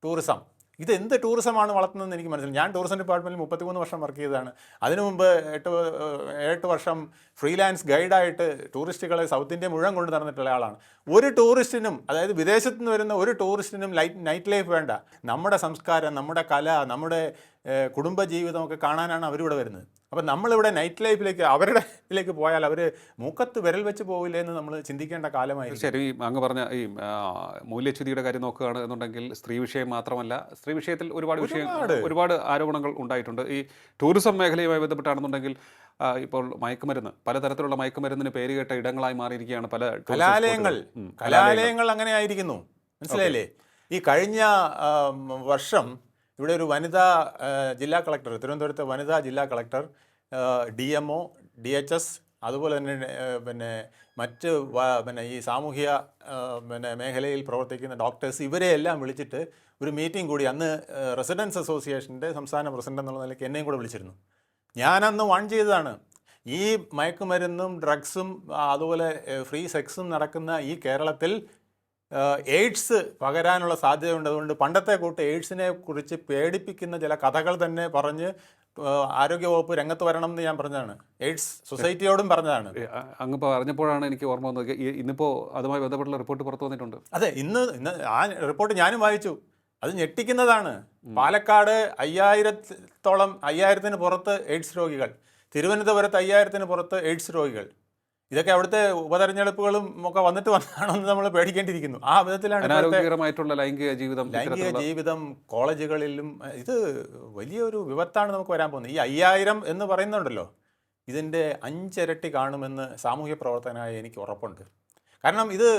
ടൂറിസം ഇത് എന്ത് ടൂറിസമാണ് വളർത്തുന്നതെന്ന് എനിക്ക് മനസ്സിലായി. ഞാൻ ടൂറിസം ഡിപ്പാർട്ട്മെന്റിൽ മുപ്പത്തിമൂന്ന് വർഷം വർക്ക് ചെയ്തതാണ്. അതിനു മുമ്പ് എട്ട് എട്ട് വർഷം ഫ്രീലാൻസ് ഗൈഡായിട്ട് ടൂറിസ്റ്റുകളെ സൗത്ത് ഇന്ത്യ മുഴുവൻ കൊണ്ട് നടന്നിട്ടുള്ള ആളാണ്. ഒരു ടൂറിസ്റ്റിനും അതായത് വിദേശത്തു നിന്ന് വരുന്ന ഒരു ടൂറിസ്റ്റിനും ലൈറ്റ് നൈറ്റ് ലൈഫ് വേണ്ട. നമ്മുടെ സംസ്കാരം നമ്മുടെ കല നമ്മുടെ കുടുംബ കുടുംബജീവിതമൊക്കെ കാണാനാണ് അവരിവിടെ വരുന്നത്. അപ്പം നമ്മളിവിടെ നൈറ്റ് ലൈഫിലേക്ക് അവരുടെ *laughs* ഇതിലേക്ക് പോയാൽ അവർ മൂക്കത്ത് വിരൽ വെച്ച് പോകില്ലേ എന്ന് നമ്മൾ ചിന്തിക്കേണ്ട കാലമായി ശരി ഈ അങ്ങ് പറഞ്ഞ ഈ മൂല്യച്യുതിയുടെ കാര്യം നോക്കുകയാണ് എന്നുണ്ടെങ്കിൽ സ്ത്രീ വിഷയം മാത്രമല്ല സ്ത്രീ വിഷയത്തിൽ ഒരുപാട് വിഷയം ഒരുപാട്. ഒരുപാട് ആരോപണങ്ങൾ ഉണ്ടായിട്ടുണ്ട്. ഈ ടൂറിസം മേഖലയുമായി ബന്ധപ്പെട്ടാണെന്നുണ്ടെങ്കിൽ ഇപ്പോൾ മയക്കുമരുന്ന് പലതരത്തിലുള്ള മയക്കുമരുന്നിന് പേരുകേട്ട ഇടങ്ങളായി മാറിയിരിക്കുകയാണ് പല കലാലയങ്ങൾ. കലാലയങ്ങൾ. അങ്ങനെ ആയിരിക്കുന്നു മനസ്സിലായില്ലേ? ഈ കഴിഞ്ഞ വർഷം ഇവിടെ ഒരു വനിതാ ജില്ലാ കളക്ടർ തിരുവനന്തപുരത്തെ വനിതാ ജില്ലാ collector D M O D H S അതുപോലെ തന്നെ പിന്നെ മറ്റ് പിന്നെ ഈ സാമൂഹ്യ പിന്നെ മേഖലയിൽ പ്രവർത്തിക്കുന്ന ഡോക്ടേഴ്സ് ഇവരെ എല്ലാം വിളിച്ചിട്ട് ഒരു മീറ്റിംഗ് കൂടി അന്ന് റെസിഡൻസ് അസോസിയേഷന്റെ സംസ്ഥാന പ്രസിഡന്റ് എന്നുള്ള നിലയ്ക്ക് എന്നെയും കൂടെ വിളിച്ചിരുന്നു. ഞാനന്ന് വൺ ചെയ്തതാണ്. ഈ മയക്കുമരുന്നും ഡ്രഗ്സും അതുപോലെ ഫ്രീ സെക്സും നടക്കുന്ന ഈ കേരളത്തിൽ എയ്ഡ്സ് പകരാനുള്ള സാധ്യതയുണ്ട്. അതുകൊണ്ട് പണ്ടത്തെ കൂട്ട് എയ്ഡ്സിനെ കുറിച്ച് പേടിപ്പിക്കുന്ന ചില കഥകൾ തന്നെ പറഞ്ഞ് ആരോഗ്യവകുപ്പ് രംഗത്ത് വരണം എന്ന് ഞാൻ പറഞ്ഞതാണ്. എയ്ഡ്സ് സൊസൈറ്റിയോടും പറഞ്ഞതാണ്. അങ്ങ് പറഞ്ഞപ്പോഴാണ് എനിക്ക് ഓർമ്മ വന്നത്. ഇന്നിപ്പോ ഇന്നിപ്പോൾ അതുമായി ബന്ധപ്പെട്ട റിപ്പോർട്ട് പുറത്തു വന്നിട്ടുണ്ട്. അതെ ഇന്ന് ഇന്ന് ആ റിപ്പോർട്ട് ഞാനും വായിച്ചു. അത് ഞെട്ടിക്കുന്നതാണ്. പാലക്കാട് അയ്യായിരത്തോളം അയ്യായിരത്തിന് പുറത്ത് എയ്ഡ്സ് രോഗികൾ. തിരുവനന്തപുരത്ത് അയ്യായിരത്തിന് പുറത്ത് എയ്ഡ്സ് രോഗികൾ. ഇതൊക്കെ അവിടുത്തെ ഉപതെരഞ്ഞെടുപ്പുകളും ഒക്കെ വന്നിട്ട് വന്നാണെന്ന് നമ്മൾ പേടിക്കേണ്ടിയിരിക്കുന്നു. ആ വിധത്തിലാണ് അനാരോഗ്യകരമായിട്ടുള്ള ലൈംഗിക ജീവിതം ലൈംഗിക ജീവിതം കോളേജുകളിലും ഇത് വലിയൊരു വിപത്താണ് നമുക്ക് വരാൻ പോകുന്നത്. ഈ അയ്യായിരം എന്ന് പറയുന്നുണ്ടല്ലോ. ഇതിന്റെ അഞ്ചിരട്ടി കാണുമെന്ന് സാമൂഹ്യ പ്രവർത്തകനായ എനിക്ക് ഉറപ്പുണ്ട്. കാരണം ഇത്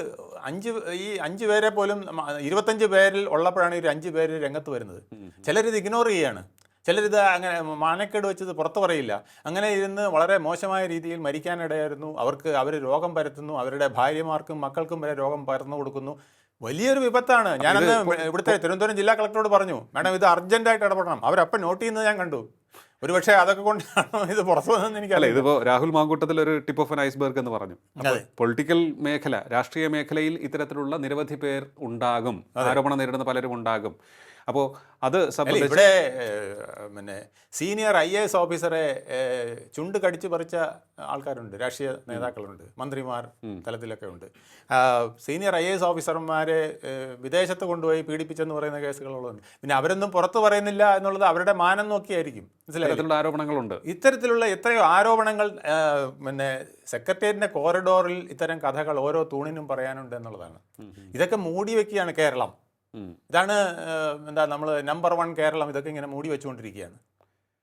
അഞ്ച് ഈ അഞ്ച് പേരെ പോലും ഇരുപത്തഞ്ച് പേരിൽ ഉള്ളപ്പോഴാണ് ഈ ഒരു അഞ്ച് പേര് രംഗത്ത് വരുന്നത്. ചിലരിത് ഇഗ്നോർ ചെയ്യാണ്. ചിലരിത് അങ്ങനെ മാനക്കേട് വെച്ചത് പുറത്ത് പറയില്ല. അങ്ങനെ ഇരുന്ന് വളരെ മോശമായ രീതിയിൽ മരിക്കാനിടയായിരുന്നു. അവർക്ക് അവർ രോഗം പരത്തുന്നു. അവരുടെ ഭാര്യമാർക്കും മക്കൾക്കും വരെ രോഗം പരന്നു കൊടുക്കുന്നു. വലിയൊരു വിപത്താണ്. ഞാനന്ന് ഇവിടുത്തെ തിരുവനന്തപുരം ജില്ലാ കളക്ടറോട് പറഞ്ഞു മാഡം ഇത് അർജന്റായിട്ട് ഇടപെടണം. അവരപ്പം നോട്ട് ചെയ്യുന്നത് ഞാൻ കണ്ടു. ഒരു പക്ഷേ അതൊക്കെ കൊണ്ടാണോ ഇത് പുറത്തു വന്നതെന്ന് എനിക്കല്ല ഇതിപ്പോ രാഹുൽ മാങ്കൂട്ടത്തിൽ ഒരു ടിപ്പ് ഓഫ് എൻ ഐസ്ബർഗ് എന്ന് പറഞ്ഞു. പൊളിറ്റിക്കൽ മേഖല രാഷ്ട്രീയ മേഖലയിൽ ഇത്തരത്തിലുള്ള നിരവധി പേർ ഉണ്ടാകും. ആരോപണം നേരിടുന്ന പലരും ഉണ്ടാകും. അപ്പോൾ അത് ഇവിടെ പിന്നെ സീനിയർ ഐ എ എസ് ഓഫീസറെ ചുണ്ട് കടിച്ചു പറിച്ച ആൾക്കാരുണ്ട് രാഷ്ട്രീയ നേതാക്കളുണ്ട് മന്ത്രിമാർ തലത്തിലൊക്കെ ഉണ്ട്. സീനിയർ ഐ എ എസ് ഓഫീസർമാരെ വിദേശത്ത് കൊണ്ടുപോയി പീഡിപ്പിച്ചെന്ന് പറയുന്ന കേസുകളുണ്ട് പിന്നെ അവരൊന്നും പുറത്തു പറയുന്നില്ല എന്നുള്ളത് അവരുടെ മാനം നോക്കിയായിരിക്കും. മനസ്സിലായിട്ടുള്ള ആരോപണങ്ങളുണ്ട്. ഇത്തരത്തിലുള്ള എത്രയോ ആരോപണങ്ങൾ പിന്നെ സെക്രട്ടേറിയറ്റിന്റെ കോറിഡോറിൽ ഇത്തരം കഥകൾ ഓരോ തൂണിനും പറയാനുണ്ട് എന്നുള്ളതാണ്. ഇതൊക്കെ മൂടി വെക്കുകയാണ് കേരളം. ഇതാണ് എന്താ നമ്മൾ നമ്പർ വൺ കേരളം ഇതൊക്കെ ഇങ്ങനെ മൂടി വെച്ചുകൊണ്ടിരിക്കുകയാണ്.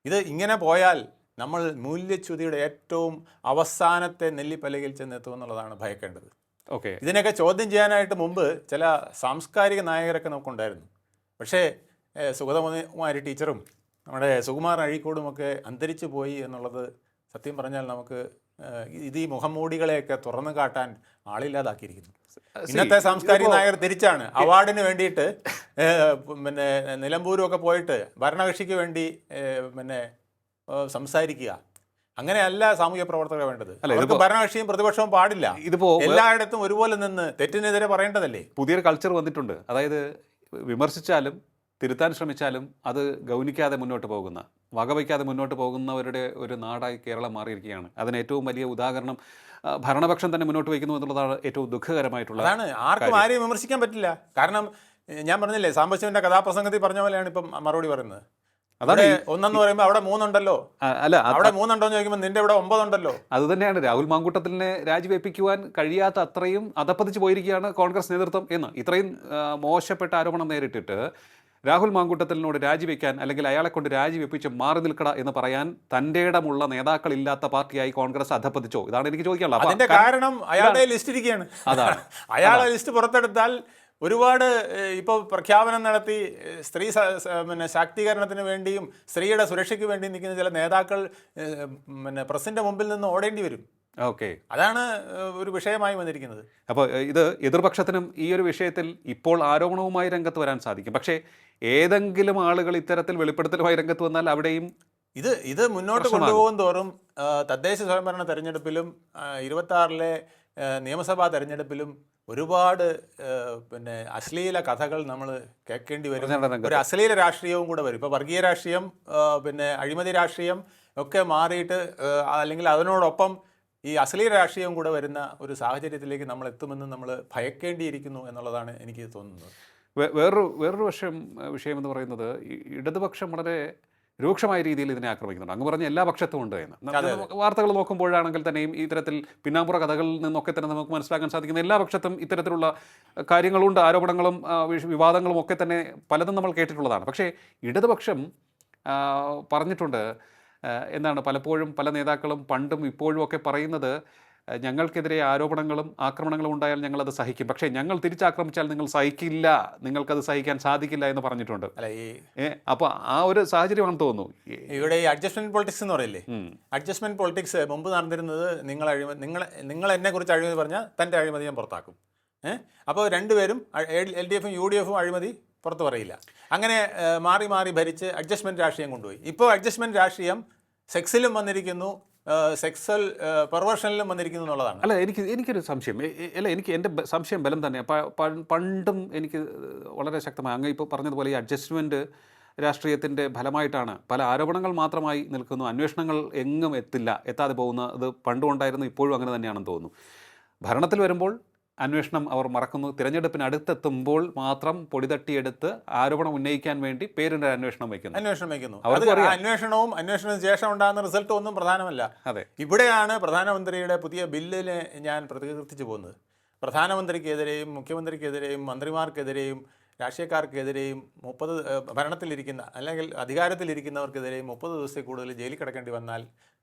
ഇത് ഇങ്ങനെ പോയാൽ നമ്മൾ മൂല്യച്യുതിയുടെ ഏറ്റവും അവസാനത്തെ നെല്ലിപ്പലകയിൽ ചെന്നെത്തുമെന്നുള്ളതാണ് ഭയക്കേണ്ടത്. ഓക്കെ. ഇതിനൊക്കെ ചോദ്യം ചെയ്യാനായിട്ട് മുമ്പ് ചില സാംസ്കാരിക നായകരൊക്കെ നമുക്കുണ്ടായിരുന്നു. പക്ഷേ സുഗതകുമാരി ടീച്ചറും നമ്മുടെ സുകുമാർ അഴീക്കോടും ഒക്കെ അന്തരിച്ചു പോയി എന്നുള്ളത് സത്യം പറഞ്ഞാൽ നമുക്ക് ഇത് ഈ മുഖംമൂടികളെയൊക്കെ തുറന്നു കാട്ടാൻ ആളില്ലാതാക്കിയിരിക്കുന്നു. ഇന്നത്തെ സാംസ്കാരിക നായകർ തിരിച്ചാണ്. അവാർഡിന് വേണ്ടിയിട്ട് പിന്നെ നിലമ്പൂരും ഒക്കെ പോയിട്ട് ഭരണകക്ഷിക്ക് വേണ്ടി പിന്നെ സംസാരിക്കുക. അങ്ങനെയല്ല സാമൂഹ്യ പ്രവർത്തകർ വേണ്ടത്. അല്ല, അവർക്ക് ഭരണകക്ഷിയും പ്രതിപക്ഷവും പാടില്ല. ഇതിപ്പോ എല്ലായിടത്തും ഒരുപോലെ നിന്ന് തെറ്റിനെതിരെ പറയേണ്ടതല്ലേ? പുതിയൊരു കൾച്ചർ വന്നിട്ടുണ്ട്. അതായത് വിമർശിച്ചാലും തിരുത്താൻ ശ്രമിച്ചാലും അത് ഗൗനിക്കാതെ മുന്നോട്ട് പോകുന്ന വകവയ്ക്കാതെ മുന്നോട്ട് പോകുന്നവരുടെ ഒരു നാടായി കേരളം മാറിയിരിക്കുകയാണ്. അതിന് ഏറ്റവും വലിയ ഉദാഹരണം ഭരണപക്ഷം തന്നെ മുന്നോട്ട് വയ്ക്കുന്നു എന്നുള്ളതാണ് ഏറ്റവും ദുഃഖകരമായിട്ടുള്ള അതാണ്. ആർക്കും ആരെയും വിമർശിക്കാൻ പറ്റില്ല. കാരണം ഞാൻ പറഞ്ഞില്ലേ സാമ്പശിവന്റെ കഥാപ്രസംഗത്തിൽ പറഞ്ഞ പോലെയാണ് ഇപ്പം മറുപടി പറയുന്നത്. അതാണ് ഒന്നെന്ന് പറയുമ്പോൾ അവിടെ മൂന്നുണ്ടല്ലോ. അല്ല അവിടെ മൂന്നുണ്ടോ എന്ന് ചോദിക്കുമ്പോൾ നിന്റെ ഇവിടെ ഒമ്പതുണ്ടല്ലോ. അത് തന്നെയാണ്. രാഹുൽ മാങ്കൂട്ടത്തിനെ രാജിവെപ്പിക്കുവാൻ കഴിയാത്ത അത്രയും അതപ്പതിച്ച് പോയിരിക്കുകയാണ് കോൺഗ്രസ് നേതൃത്വം എന്ന്. ഇത്രയും മോശപ്പെട്ട ആരോപണം നേരിട്ടിട്ട് രാഹുൽ മാങ്കൂട്ടത്തലിനോട് രാജിവെക്കാൻ അല്ലെങ്കിൽ അയാളെ കൊണ്ട് രാജിവെപ്പിച്ച് മാറി നിൽക്കട എന്ന് പറയാൻ തന്റെ ഇടമുള്ള നേതാക്കളില്ലാത്ത പാർട്ടിയായി കോൺഗ്രസ് അധപ്പതിച്ചോ ഇതാണ് എനിക്ക് ചോദിക്കാനുള്ളത്. അതിന്റെ കാരണം അയാളുടെ ലിസ്റ്റ് ഇരിക്കുകയാണ്. അതാണ്. *laughs* അയാളെ ലിസ്റ്റ് പുറത്തെടുത്താൽ ഒരുപാട് ഇപ്പൊ ഇപ്പോൾ പ്രഖ്യാപനം നടത്തി സ്ത്രീ പിന്നെ ശാക്തീകരണത്തിന് വേണ്ടിയും സ്ത്രീയുടെ സുരക്ഷയ്ക്ക് വേണ്ടിയും നിൽക്കുന്ന ചില നേതാക്കൾ പിന്നെ പ്രസിന്റെ മുമ്പിൽ നിന്ന് ഓടേണ്ടി വരും. ഓക്കെ. അതാണ് ഒരു വിഷയമായി വന്നിരിക്കുന്നത്. അപ്പോൾ ഇത് എതിർപക്ഷത്തിനും ഈ ഒരു വിഷയത്തിൽ ഇപ്പോൾ ആരോപണവുമായി രംഗത്ത് വരാൻ സാധിക്കും. പക്ഷേ ഏതെങ്കിലും ആളുകൾ ഇത്തരത്തിൽ വെളിപ്പെടുത്തലുമായി രംഗത്ത് വന്നാൽ അവിടെയും ഇത് ഇത് മുന്നോട്ട്. കൊണ്ടുപോകും തോറും തദ്ദേശ സ്വയംഭരണ തെരഞ്ഞെടുപ്പിലും ഇരുപത്തി ആറിലെ നിയമസഭാ തെരഞ്ഞെടുപ്പിലും ഒരുപാട് പിന്നെ അശ്ലീല കഥകൾ നമ്മൾ കേൾക്കേണ്ടി വരും. ഒരു അശ്ലീല രാഷ്ട്രീയവും കൂടെ വരും. ഇപ്പോൾ വർഗീയ രാഷ്ട്രീയം പിന്നെ അഴിമതി രാഷ്ട്രീയം ഒക്കെ മാറിയിട്ട് അല്ലെങ്കിൽ അതിനോടൊപ്പം ഈ അശ്ലീല രാഷ്ട്രീയം കൂടെ വരുന്ന ഒരു സാഹചര്യത്തിലേക്ക് നമ്മൾ എത്തുമെന്ന് നമ്മൾ ഭയക്കേണ്ടിയിരിക്കുന്നു എന്നുള്ളതാണ് എനിക്ക് തോന്നുന്നത്. വേറൊരു വേറൊരു വശം വിഷയം എന്ന് പറയുന്നത് ഇടതുപക്ഷം വളരെ രൂക്ഷമായ രീതിയിൽ ഇതിനെ ആക്രമിക്കുന്നുണ്ട്. അങ്ങ് പറഞ്ഞ എല്ലാ പക്ഷത്തും ഉണ്ട് എന്ന്. വാർത്തകൾ നോക്കുമ്പോഴാണെങ്കിൽ തന്നെയും ഇത്തരത്തിൽ പിന്നാമ്പുറ കഥകളിൽ നിന്നൊക്കെ തന്നെ നമുക്ക് മനസ്സിലാക്കാൻ സാധിക്കുന്ന എല്ലാ പക്ഷത്തും ഇത്തരത്തിലുള്ള കാര്യങ്ങളുണ്ട് ആരോപണങ്ങളും വിവാദങ്ങളും ഒക്കെ തന്നെ പലതും നമ്മൾ കേട്ടിട്ടുള്ളതാണ്. പക്ഷേ ഇടതുപക്ഷം പറഞ്ഞിട്ടുണ്ട് ആ, എന്താണ് പലപ്പോഴും പല നേതാക്കളും പണ്ടും ഇപ്പോഴും ഒക്കെ പറയുന്നത്. ഞങ്ങൾക്കെതിരെ ആരോപണങ്ങളും ആക്രമണങ്ങളും ഉണ്ടായാൽ ഞങ്ങളത് സഹിക്കും. പക്ഷേ ഞങ്ങൾ തിരിച്ചാക്രമിച്ചാൽ നിങ്ങൾ സഹിക്കില്ല. നിങ്ങൾക്കത് സഹിക്കാൻ സാധിക്കില്ല എന്ന് പറഞ്ഞിട്ടുണ്ട്. അല്ല ഈ അപ്പോൾ ആ ഒരു സാഹചര്യമാണെന്ന് തോന്നുന്നു. ഇവിടെ ഈ അഡ്ജസ്റ്റ്മെന്റ് പൊളിറ്റിക്സ് എന്ന് പറയില്ലേ? അഡ്ജസ്റ്റ്മെന്റ് പൊളിറ്റിക്സ് മുമ്പ് നടന്നിരുന്നത് നിങ്ങൾ അഴിമതി നിങ്ങൾ നിങ്ങൾ എന്നെ കുറിച്ച് അഴിമതി പറഞ്ഞാൽ തന്റെ അഴിമതി ഞാൻ പുറത്താക്കും. ഏഹ് അപ്പോൾ രണ്ടുപേരും എൽ ഡി എഫും യു ഡി എഫും അഴിമതി പുറത്ത് പറയില്ല. അങ്ങനെ മാറി മാറി ഭരിച്ച് അഡ്ജസ്റ്റ്മെന്റ് രാഷ്ട്രീയം കൊണ്ടുപോയി. ഇപ്പോൾ അഡ്ജസ്റ്റ്മെന്റ് രാഷ്ട്രീയം സെക്സിലും വന്നിരിക്കുന്നു സെക്സൽ പെർവേഷനിലും വന്നിരിക്കുന്നു എന്നുള്ളതാണ്. അല്ല എനിക്ക് എനിക്കൊരു സംശയം. അല്ല എനിക്ക് എന്റെ സംശയം ബലം തന്നെ. പണ്ടും എനിക്ക് വളരെ ശക്തമായി അങ്ങ് ഇപ്പോൾ പറഞ്ഞതുപോലെ ഈ അഡ്ജസ്റ്റ്മെന്റ് രാഷ്ട്രീയത്തിന്റെ ഫലമായിട്ടാണ് പല ആരോപണങ്ങൾ മാത്രമായി നിൽക്കുന്നു. അന്വേഷണങ്ങൾ എങ്ങും എത്തില്ല എത്താതെ പോകുന്ന അത് പണ്ടും ഉണ്ടായിരുന്നു ഇപ്പോഴും അങ്ങനെ തന്നെയാണെന്ന് തോന്നുന്നു. ഭരണത്തിൽ വരുമ്പോൾ അന്വേഷണം അവർ മറക്കുന്നു. തിരഞ്ഞെടുപ്പിന് അടുത്തെത്തുമ്പോൾ മാത്രം പൊടിതട്ടിയെടുത്ത് ആരോപണം ഉന്നയിക്കാൻ വേണ്ടി പേരിന്റെ അന്വേഷണം വയ്ക്കുന്നു. അന്വേഷണം വയ്ക്കുന്നു. അന്വേഷണവും അന്വേഷണത്തിന് ശേഷം ഉണ്ടാകുന്ന റിസൾട്ട് ഒന്നും പ്രധാനമല്ല. അതെ. ഇവിടെയാണ് പ്രധാനമന്ത്രിയുടെ പുതിയ ബില്ലിനെ ഞാൻ പ്രതികർത്തിച്ചു പോകുന്നത്. പ്രധാനമന്ത്രിക്കെതിരെയും മുഖ്യമന്ത്രിക്കെതിരെയും മന്ത്രിമാർക്കെതിരെയും രാഷ്ട്രീയക്കാർക്കെതിരെയും മുപ്പത് ഭരണത്തിലിരിക്കുന്ന അല്ലെങ്കിൽ അധികാരത്തിലിരിക്കുന്നവർക്കെതിരെയും മുപ്പത് ദിവസത്തിൽ കൂടുതൽ ജയിലിൽ കിടക്കേണ്ടി വന്നാൽ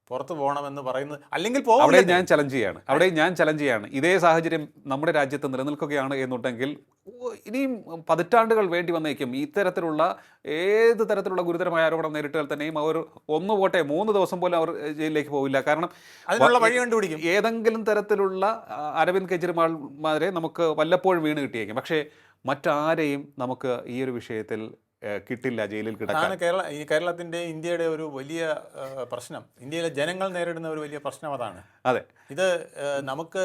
പുറത്തു പോകണമെന്ന് പറയുന്നത് അല്ലെങ്കിൽ അവിടെ ഞാൻ. ചലഞ്ച് ചെയ്യാണ്. അവിടെ ഞാൻ ചലഞ്ച് ചെയ്യാണ്. ഇതേ സാഹചര്യം നമ്മുടെ രാജ്യത്ത് നിലനിൽക്കുകയാണ് എന്നുണ്ടെങ്കിൽ ഇനിയും പതിറ്റാണ്ടുകൾ വേണ്ടി വന്നേക്കും. ഇത്തരത്തിലുള്ള ഏത് തരത്തിലുള്ള ഗുരുതരമായ ആരോപണം നേരിട്ടാൽ തന്നെയും അവർ ഒന്ന് പോട്ടെ മൂന്ന് ദിവസം പോലും അവർ ജയിലിലേക്ക് പോവില്ല. കാരണം അതിനുള്ള വഴി കണ്ടുപിടിക്കും. ഏതെങ്കിലും തരത്തിലുള്ള അരവിന്ദ് കെജ്രിവാൾമാരെ നമുക്ക് വല്ലപ്പോഴും വീണ് കിട്ടിയേക്കും. പക്ഷേ മറ്റാരെയും നമുക്ക് ഈ ഒരു വിഷയത്തിൽ കിട്ടില്ല ജയിലിൽ കിടക്കാൻ. അതാണ് കേരള ഈ കേരളത്തിന്റെ ഇന്ത്യയുടെ ഒരു വലിയ പ്രശ്നം. ഇന്ത്യയിലെ ജനങ്ങൾ നേരിടുന്ന ഒരു വലിയ പ്രശ്നം അതാണ്. അതെ. ഇത് നമുക്ക്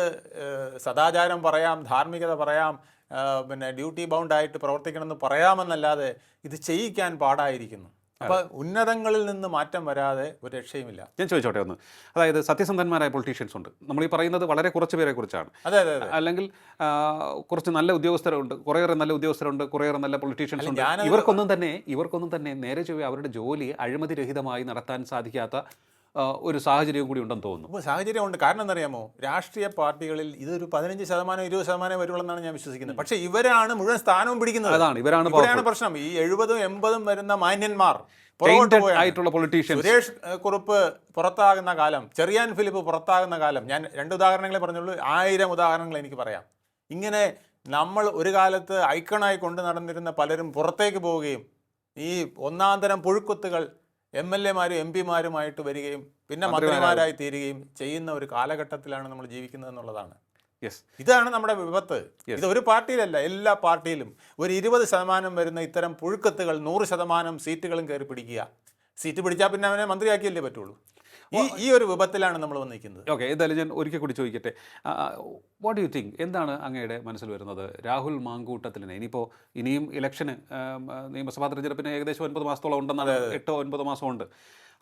സദാചാരം പറയാം ധാർമ്മികത പറയാം പിന്നെ ഡ്യൂട്ടി ബൗണ്ട് ആയിട്ട് പ്രവർത്തിക്കണമെന്ന് പറയാമെന്നല്ലാതെ ഇത് ചെയ്യിക്കാൻ പാടായിരിക്കുന്നു. അപ്പൊ ഉന്നതങ്ങളിൽ നിന്ന് മാറ്റം വരാതെ ഒരു രക്ഷയുമില്ല. ഞാൻ ചോദിച്ചോട്ടെ ഒന്ന്. അതായത് സത്യസന്ധന്മാരായ പൊളിറ്റീഷ്യൻസ് ഉണ്ട്. നമ്മൾ ഈ പറയുന്നത് വളരെ കുറച്ച് പേരെ കുറിച്ചാണ്. അതെ അതെ അല്ലെങ്കിൽ കുറച്ച് നല്ല ഉദ്യോഗസ്ഥരുണ്ട്. കുറേയേറെ നല്ല ഉദ്യോഗസ്ഥരുണ്ട് കുറേയേറെ നല്ല പൊളിറ്റീഷ്യൻസ് ഉണ്ട്. ഇവർക്കൊന്നും തന്നെ ഇവർക്കൊന്നും തന്നെ നേരെ ചൊവ്വേ അവരുടെ ജോലി അഴിമതിരഹിതമായി നടത്താൻ സാധിക്കാത്ത ഒരു സാഹചര്യം കൂടി ഉണ്ടെന്ന് തോന്നുന്നു. അപ്പോൾ സാഹചര്യമുണ്ട്. കാരണം എന്നറിയാമോ രാഷ്ട്രീയ പാർട്ടികളിൽ ഇതൊരു പതിനഞ്ച് ശതമാനം ഇരുപത് ശതമാനം വരുള്ളെന്നാണ് ഞാൻ വിശ്വസിക്കുന്നത്. പക്ഷേ ഇവരാണ് മുഴുവൻ സ്ഥാനവും പിടിക്കുന്നത്. അതാണ് ഇവരാണ് ഇവരാണ് പ്രശ്നം. ഈ എഴുപതും എൺപതും വരുന്ന മാന്യന്മാർ ആയിട്ടുള്ള പൊളിറ്റീഷ്യൻ സുരേഷ് കുറുപ്പ് പുറത്താകുന്ന കാലം ചെറിയാൻ ഫിലിപ്പ് പുറത്താകുന്ന കാലം. ഞാൻ രണ്ട് ഉദാഹരണങ്ങളെ പറഞ്ഞുള്ളൂ. ആയിരം ഉദാഹരണങ്ങൾ എനിക്ക് പറയാം. ഇങ്ങനെ നമ്മൾ ഒരു കാലത്ത് ഐക്കണായി കൊണ്ടു നടന്നിരുന്ന പലരും പുറത്തേക്ക് പോവുകയും ഈ ഒന്നാം തരം പുഴുക്കുത്തുകൾ എം എൽ എമാരും എം പിമാരുമായിട്ട് വരികയും പിന്നെ മന്ത്രിമാരായി. തീരുകയും ചെയ്യുന്ന ഒരു കാലഘട്ടത്തിലാണ് നമ്മൾ ജീവിക്കുന്നത് എന്നുള്ളതാണ്. യെസ് ഇതാണ് നമ്മുടെ വിപത്ത്. ഇത് ഒരു പാർട്ടിയിലല്ല എല്ലാ പാർട്ടിയിലും. ഒരു ഇരുപത് ശതമാനം വരുന്ന ഇത്തരം പുഴുക്കത്തുകൾ നൂറ് ശതമാനം സീറ്റുകളും കയറി പിടിക്കുക. സീറ്റ് പിടിച്ചാൽ പിന്നെ അവനെ മന്ത്രിയാക്കിയല്ലേ പറ്റുള്ളൂ. ഈ ഈ ഒരു വിപത്തിലാണ് നമ്മൾ വന്നിരിക്കുന്നത്. ഓക്കെ എന്തായാലും ഞാൻ ഒരിക്കൽ കൂടി ചോദിക്കട്ടെ. വാട്ട് യു തിങ്ക് എന്താണ് അങ്ങയുടെ മനസ്സിൽ വരുന്നത്? രാഹുൽ മാങ്കൂട്ടത്തിലിനെ. ഇനിയിപ്പോൾ ഇനിയും ഇലക്ഷന് നിയമസഭാ തെരഞ്ഞെടുപ്പിന് ഏകദേശം ഒൻപത് മാസത്തോളം ഉണ്ടെന്നാണ് എട്ടോ ഒൻപത് ഉണ്ട്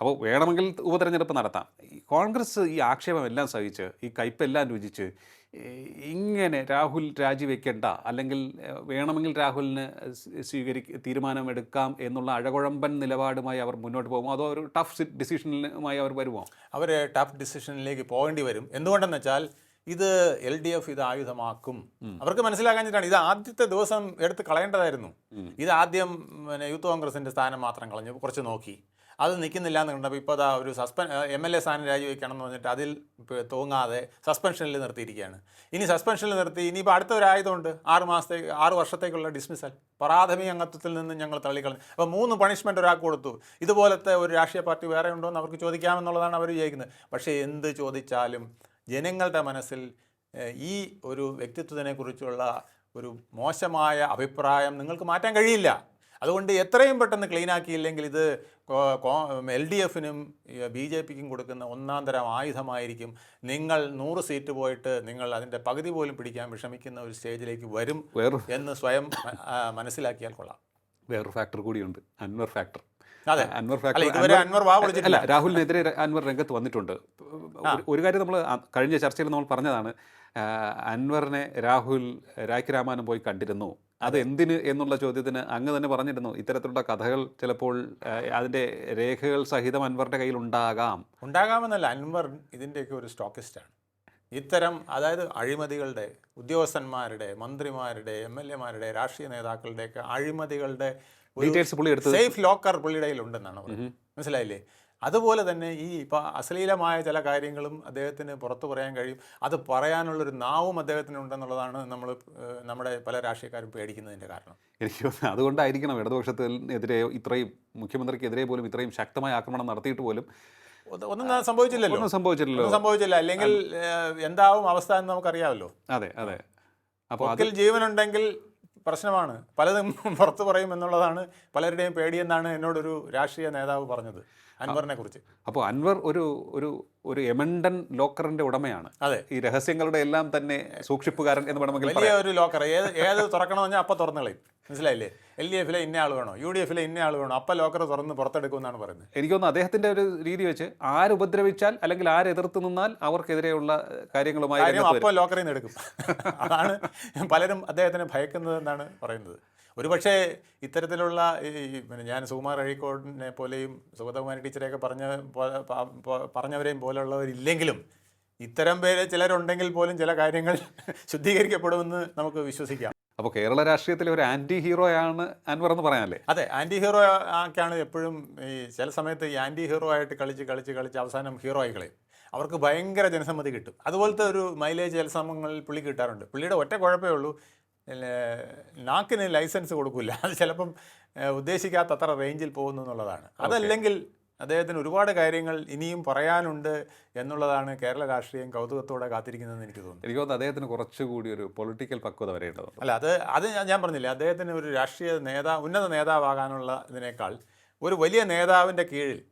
അപ്പോൾ വേണമെങ്കിൽ ഉപതെരഞ്ഞെടുപ്പ് നടത്താം. കോൺഗ്രസ് ഈ ആക്ഷേപം എല്ലാം സഹിച്ച് ഈ കയ്പെല്ലാം രുചിച്ച് ഇങ്ങനെ രാഹുൽ രാജിവെക്കേണ്ട അല്ലെങ്കിൽ വേണമെങ്കിൽ രാഹുലിന് സ്വീകരി തീരുമാനമെടുക്കാം എന്നുള്ള അഴകുഴമ്പൻ നിലപാടുമായി അവർ മുന്നോട്ട് പോകുമോ? അതോ ഒരു ടഫ് ഡിസിഷനുമായി അവർ വരുമോ? അവർ ടഫ് ഡിസിഷനിലേക്ക് പോകേണ്ടി വരും. എന്തുകൊണ്ടെന്ന് വെച്ചാൽ ഇത് എൽ ഡി എഫ് ഇത് ആയുധമാക്കും. അവർക്ക് മനസ്സിലാക്കാഞ്ഞിട്ടാണ് ഇത് ആദ്യത്തെ ദിവസം എടുത്ത് കളയേണ്ടതായിരുന്നു. ഇത് ആദ്യം പിന്നെ യൂത്ത് കോൺഗ്രസിന്റെ സ്ഥാനം മാത്രം കളഞ്ഞു. കുറച്ച് നോക്കി. അത് നിൽക്കുന്നില്ല എന്ന് കണ്ടപ്പോൾ ഇപ്പോൾ അതാ ഒരു സസ്പെൻ എം എൽ എ സ്ഥാനം രാജിവെക്കണം എന്ന് പറഞ്ഞിട്ട് അതിൽ തൂങ്ങാതെ സസ്പെൻഷനിൽ നിർത്തിയിരിക്കുകയാണ്. ഇനി സസ്പെൻഷനിൽ നിർത്തി ഇനിയിപ്പോൾ അടുത്ത ഒരായതുകൊണ്ട് ആറ് മാസത്തേക്ക് ആറ് വർഷത്തേക്കുള്ള ഡിസ്മിസൽ പ്രാഥമിക അംഗത്വത്തിൽ നിന്ന് ഞങ്ങൾ തള്ളിക്കളഞ്ഞു. അപ്പോൾ മൂന്ന് പണിഷ്മെന്റ് ഒരാൾക്ക് കൊടുത്തു. ഇതുപോലത്തെ ഒരു രാഷ്ട്രീയ പാർട്ടി വേറെ ഉണ്ടോ എന്ന് അവർക്ക് ചോദിക്കാമെന്നുള്ളതാണ് അവർ വിചാരിക്കുന്നത്. പക്ഷേ എന്ത് ചോദിച്ചാലും ജനങ്ങളുടെ മനസ്സിൽ ഈ ഒരു വ്യക്തിത്വത്തിനെക്കുറിച്ചുള്ള ഒരു മോശമായ അഭിപ്രായം നിങ്ങൾക്ക് മാറ്റാൻ കഴിയില്ല. അതുകൊണ്ട് എത്രയും പെട്ടെന്ന് ക്ലീൻ ആക്കിയില്ലെങ്കിൽ ഇത് എൽ ഡി എഫിനും ബി ജെ പിക്കും കൊടുക്കുന്ന ഒന്നാം തരം ആയുധമായിരിക്കും. നിങ്ങൾ നൂറ് സീറ്റ് പോയിട്ട് നിങ്ങൾ അതിന്റെ പകുതി പോലും പിടിക്കാൻ വിഷമിക്കുന്ന ഒരു സ്റ്റേജിലേക്ക് വരും എന്ന് സ്വയം മനസ്സിലാക്കിയാൽ കൊള്ളാം. വേറൊരു ഫാക്ടർ കൂടിയുണ്ട്. അൻവർ ഫാക്ടർ അതെ. അൻവർ ഫാക്ടർ അൻവർ അല്ല രാഹുലിനെതിരെ അൻവർ രംഗത്ത് വന്നിട്ടുണ്ട്. ഒരു- ഒരു കാര്യം നമ്മൾ കഴിഞ്ഞ ചർച്ചയിൽ നമ്മൾ പറഞ്ഞതാണ് അൻവറിനെ രാഹുൽ രാഖി രാമാനും പോയി കണ്ടിരുന്നു. അത് എന്തിന് എന്നുള്ള ചോദ്യത്തിന് അങ്ങ് തന്നെ പറഞ്ഞിരുന്നു. ഇത്തരത്തിലുള്ള കഥകൾ ചിലപ്പോൾ അതിന്റെ രേഖകൾ സഹിതം അൻവറിന്റെ കയ്യിൽ ഉണ്ടാകാം. ഉണ്ടാകാമെന്നല്ല അൻവർ ഇതിന്റെയൊക്കെ ഒരു സ്റ്റോക്കിസ്റ്റാണ്. ഇത്തരം അതായത് അഴിമതികളുടെ ഉദ്യോഗസ്ഥന്മാരുടെ മന്ത്രിമാരുടെ എം എൽ എമാരുടെ രാഷ്ട്രീയ നേതാക്കളുടെയൊക്കെ അഴിമതികളുടെ സേഫ് ലോക്കർ പുള്ളിയുടെ കയ്യിലുണ്ടെന്നാണ് മനസ്സിലായില്ലേ? അതുപോലെ തന്നെ ഈ ഇപ്പോൾ അശ്ലീലമായ ചില കാര്യങ്ങളും അദ്ദേഹത്തിന് പുറത്തു പറയാൻ കഴിയും. അത് പറയാനുള്ളൊരു നാവും അദ്ദേഹത്തിന് ഉണ്ടെന്നുള്ളതാണ് നമ്മൾ നമ്മുടെ പല രാഷ്ട്രീയക്കാരും പേടിക്കുന്നതിന്റെ കാരണം. എനിക്ക് തോന്നുന്നു അതുകൊണ്ടായിരിക്കണം ഇടതുപക്ഷത്തിനെതിരെ ഇത്രയും മുഖ്യമന്ത്രിക്കെതിരെ പോലും ഇത്രയും ശക്തമായ ആക്രമണം നടത്തിയിട്ട് പോലും ഒന്നും- സംഭവിച്ചില്ലല്ലോ. ഒന്നും സംഭവിച്ചില്ലല്ലോ. സംഭവിച്ചില്ല. അല്ലെങ്കിൽ എന്താവും അവസ്ഥ എന്ന് നമുക്കറിയാമല്ലോ. അതെ അതെ. അപ്പോൾ അതിൽ ജീവനുണ്ടെങ്കിൽ പ്രശ്നമാണ്. പലതും പുറത്തു പറയും എന്നുള്ളതാണ് പലരുടെയും പേടിയെന്നാണ് എന്നോടൊരു രാഷ്ട്രീയ നേതാവ് പറഞ്ഞത്. അൻവറിനെ കുറിച്ച്. അപ്പോൾ അൻവർ ഒരു ഒരു ഒരു എമണ്ടൻ ലോക്കറിന്റെ ഉടമയാണ്. അതെ. ഈ രഹസ്യങ്ങളുടെ എല്ലാം തന്നെ സൂക്ഷിപ്പുകാരൻ എന്ന് വേണമെങ്കിൽ വലിയ ഒരു ലോക്കർ. ഏത് ഏത് തുറക്കണമെന്ന് പറഞ്ഞാൽ അപ്പം തുറന്നു കളയും മനസ്സിലായില്ലേ? എൽ ഡി എഫിലെ ഇന്ന ആൾ വേണോ? യു ഡി എഫിലെ ഇന്ന ആൾ വേണോ? അപ്പം ലോക്കർ തുറന്ന് പുറത്തെടുക്കുമെന്നാണ് പറയുന്നത്. എനിക്ക് തോന്നുന്നു അദ്ദേഹത്തിന്റെ ഒരു രീതി വെച്ച് ആര് ഉപദ്രവിച്ചാൽ അല്ലെങ്കിൽ ആര് എതിർത്ത് നിന്നാൽ അവർക്കെതിരെയുള്ള കാര്യങ്ങളുമായി അപ്പോൾ ലോക്കറിൽ നിന്ന് എടുക്കും. അതാണ് പലരും അദ്ദേഹത്തിനെ ഭയക്കുന്നതെന്നാണ് പറയുന്നത്. ഒരുപക്ഷേ ഇത്തരത്തിലുള്ള ഈ പിന്നെ ഞാൻ സുകുമാർ അഴീക്കോടിനെ പോലെയും സുഗതകുമാരി ടീച്ചറെയൊക്കെ പറഞ്ഞ പറഞ്ഞവരെയും പോലുള്ളവരില്ലെങ്കിലും ഇത്തരം പേര് ചിലരുണ്ടെങ്കിൽ പോലും ചില കാര്യങ്ങൾ *laughs* ശുദ്ധീകരിക്കപ്പെടുമെന്ന് നമുക്ക് വിശ്വസിക്കാം. അപ്പോൾ കേരള രാഷ്ട്രീയത്തിലെ ഒരു ആന്റി ഹീറോയാണ് അൻവർ എന്ന് പറയാനല്ലേ? അതെ ആന്റി ഹീറോ ആക്കാണ് എപ്പോഴും ഈ ചില സമയത്ത് ഈ ആന്റി ഹീറോ ആയിട്ട് കളിച്ച് കളിച്ച് കളിച്ച് അവസാനം ഹീറോ ആയി കളയും. അവർക്ക് ഭയങ്കര ജനസമ്മതി കിട്ടും. അതുപോലത്തെ ഒരു മൈലേജ് ചില സമയങ്ങളിൽ പുള്ളി കിട്ടാറുണ്ട്. പുള്ളിയുടെ ഒറ്റ കുഴപ്പമേ ഉള്ളൂ നാക്കിന് ലൈസൻസ് കൊടുക്കില്ല അത് ചിലപ്പം ഉദ്ദേശിക്കാത്ത അത്ര റേഞ്ചിൽ പോകുന്നു എന്നുള്ളതാണ്. അതല്ലെങ്കിൽ അദ്ദേഹത്തിന് ഒരുപാട് കാര്യങ്ങൾ ഇനിയും പറയാനുണ്ട് എന്നുള്ളതാണ് കേരള രാഷ്ട്രീയം കൗതുകത്തോടെ കാത്തിരിക്കുന്നതെന്ന് എനിക്ക് തോന്നുന്നു. എനിക്ക് തോന്നുന്നു അദ്ദേഹത്തിന് കുറച്ചുകൂടി ഒരു പൊളിറ്റിക്കൽ പക്വത വരേണ്ടത് അല്ല അത് അത് ഞാൻ- പറഞ്ഞില്ല അദ്ദേഹത്തിന് ഒരു രാഷ്ട്രീയ നേതാവ് ഉന്നത നേതാവാകാനുള്ള ഇതിനേക്കാൾ ഒരു വലിയ നേതാവിന്റെ കീഴിൽ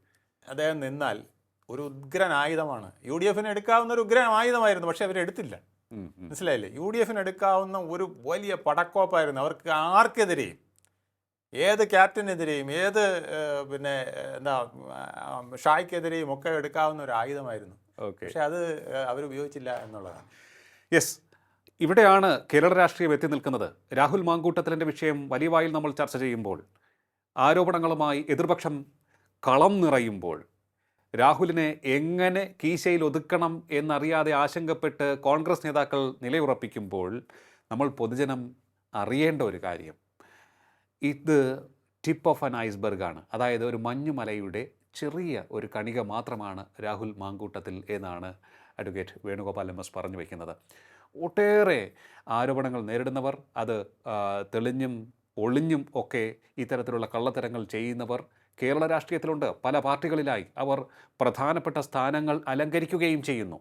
അദ്ദേഹം നിന്നാൽ ഒരു ഉഗ്രൻ ആയുധമാണ്. യു ഡി എഫിന് എടുക്കാവുന്ന ഒരു ഉഗ്രൻ ആയുധമായിരുന്നു പക്ഷേ അവരെടുത്തില്ല. മനസ്സിലായില്ലേ? യു ഡി എഫിന് എടുക്കാവുന്ന ഒരു വലിയ പടക്കോപ്പായിരുന്നു. അവർക്ക് ആർക്കെതിരെയും ഏത് ക്യാപ്റ്റനെതിരെയും ഏത് പിന്നെ എന്താ ഷായ്ക്കെതിരെയും ഒക്കെ എടുക്കാവുന്ന ഒരു ആയുധമായിരുന്നു. ഓക്കെ. പക്ഷെ അത് ഉപയോഗിച്ചില്ല എന്നുള്ളതാണ്. യെസ്. ഇവിടെയാണ് കേരള രാഷ്ട്രീയം എത്തി നിൽക്കുന്നത്. രാഹുൽ മാങ്കൂട്ടത്തിലിന്റെ വിഷയം വലിയ വായിൽ നമ്മൾ ചർച്ച ചെയ്യുമ്പോൾ ആരോപണങ്ങളുമായി എതിർപക്ഷം കളം നിറയുമ്പോൾ രാഹുലിനെ എങ്ങനെ കീശയിൽ ഒതുക്കണം എന്നറിയാതെ ആശങ്കപ്പെട്ട് കോൺഗ്രസ് നേതാക്കൾ നിലയുറപ്പിക്കുമ്പോൾ നമ്മൾ പൊതുജനം അറിയേണ്ട ഒരു കാര്യം. ഇത് ടിപ്പ് ഓഫ് ആൻ ഐസ്ബർഗാണ് അതായത് ഒരു മഞ്ഞുമലയുടെ ചെറിയ ഒരു കണിക മാത്രമാണ് രാഹുൽ മാങ്കൂട്ടത്തിൽ എന്നാണ് അഡ്വക്കേറ്റ് വേണുഗോപാൽ എം എസ് പറഞ്ഞു വയ്ക്കുന്നത് ഒട്ടേറെ ആരോപണങ്ങൾ നേരിടുന്നവർ അത് തെളിഞ്ഞും ഒളിഞ്ഞും ഒക്കെ ഇത്തരത്തിലുള്ള കള്ളത്തരങ്ങൾ ചെയ്യുന്നവർ കേരള രാഷ്ട്രീയത്തിലുണ്ട്. പല പാർട്ടികളിലായി അവർ പ്രധാനപ്പെട്ട സ്ഥാനങ്ങൾ അലങ്കരിക്കുകയും ചെയ്യുന്നു.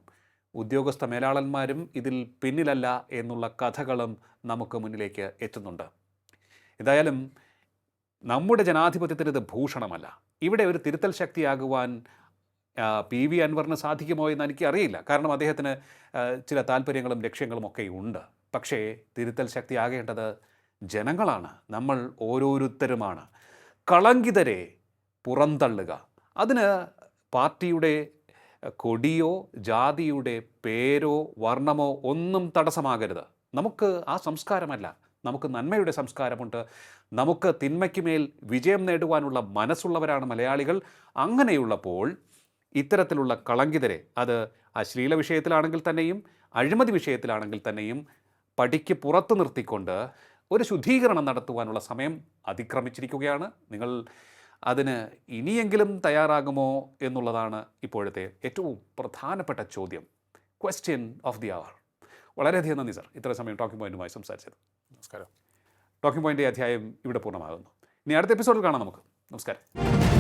ഉദ്യോഗസ്ഥ മേലാളന്മാരും ഇതിൽ പിന്നിലല്ല എന്നുള്ള കഥകളും നമുക്ക് മുന്നിലേക്ക് എത്തുന്നുണ്ട്. എന്തായാലും നമ്മുടെ ജനാധിപത്യത്തിന് ഇത് ഭൂഷണമല്ല. ഇവിടെ ഒരു തിരുത്തൽ ശക്തിയാകുവാൻ പി വി അൻവറിന് സാധിക്കുമോ എന്ന് എനിക്ക് അറിയില്ല കാരണം അദ്ദേഹത്തിന് ചില താല്പര്യങ്ങളും ലക്ഷ്യങ്ങളും ഒക്കെ ഉണ്ട്. പക്ഷേ തിരുത്തൽ ശക്തിയാകേണ്ടത് ജനങ്ങളാണ്. നമ്മൾ ഓരോരുത്തരുമാണ്. കളങ്കിതരെ പുറന്തള്ളുക. അതിന് പാർട്ടിയുടെ കൊടിയോ ജാതിയുടെ പേരോ വർണമോ ഒന്നും തടസ്സമാകരുത്. നമുക്ക് ആ സംസ്കാരമല്ല. നമുക്ക് നന്മയുടെ സംസ്കാരമുണ്ട്. നമുക്ക് തിന്മയ്ക്കുമേൽ വിജയം നേടുവാനുള്ള മനസ്സുള്ളവരാണ് മലയാളികൾ. അങ്ങനെയുള്ളപ്പോൾ ഇത്തരത്തിലുള്ള കളങ്കിതരെ അത് അശ്ലീല വിഷയത്തിലാണെങ്കിൽ തന്നെയും അഴിമതി വിഷയത്തിലാണെങ്കിൽ തന്നെയും പടിക്ക് പുറത്തു നിർത്തിക്കൊണ്ട് ഒരു ശുദ്ധീകരണം നടത്തുവാനുള്ള സമയം അതിക്രമിച്ചിരിക്കുകയാണ്. നിങ്ങൾ അതിന് ഇനിയെങ്കിലും തയ്യാറാകുമോ എന്നുള്ളതാണ് ഇപ്പോഴത്തെ ഏറ്റവും പ്രധാനപ്പെട്ട ചോദ്യം. ക്വസ്റ്റ്യൻ ഓഫ് ദി അവർ വളരെയധികം നന്ദി സർ ഇത്ര സമയം ടോക്കിംഗ് പോയിന്റുമായി സംസാരിച്ചത് നമസ്കാരം. ടോക്കിംഗ് പോയിന്റ് അധ്യായം ഇവിടെ പൂർണമാകുന്നു. ഇനി അടുത്ത എപ്പിസോഡിൽ കാണാം നമുക്ക്. നമസ്കാരം.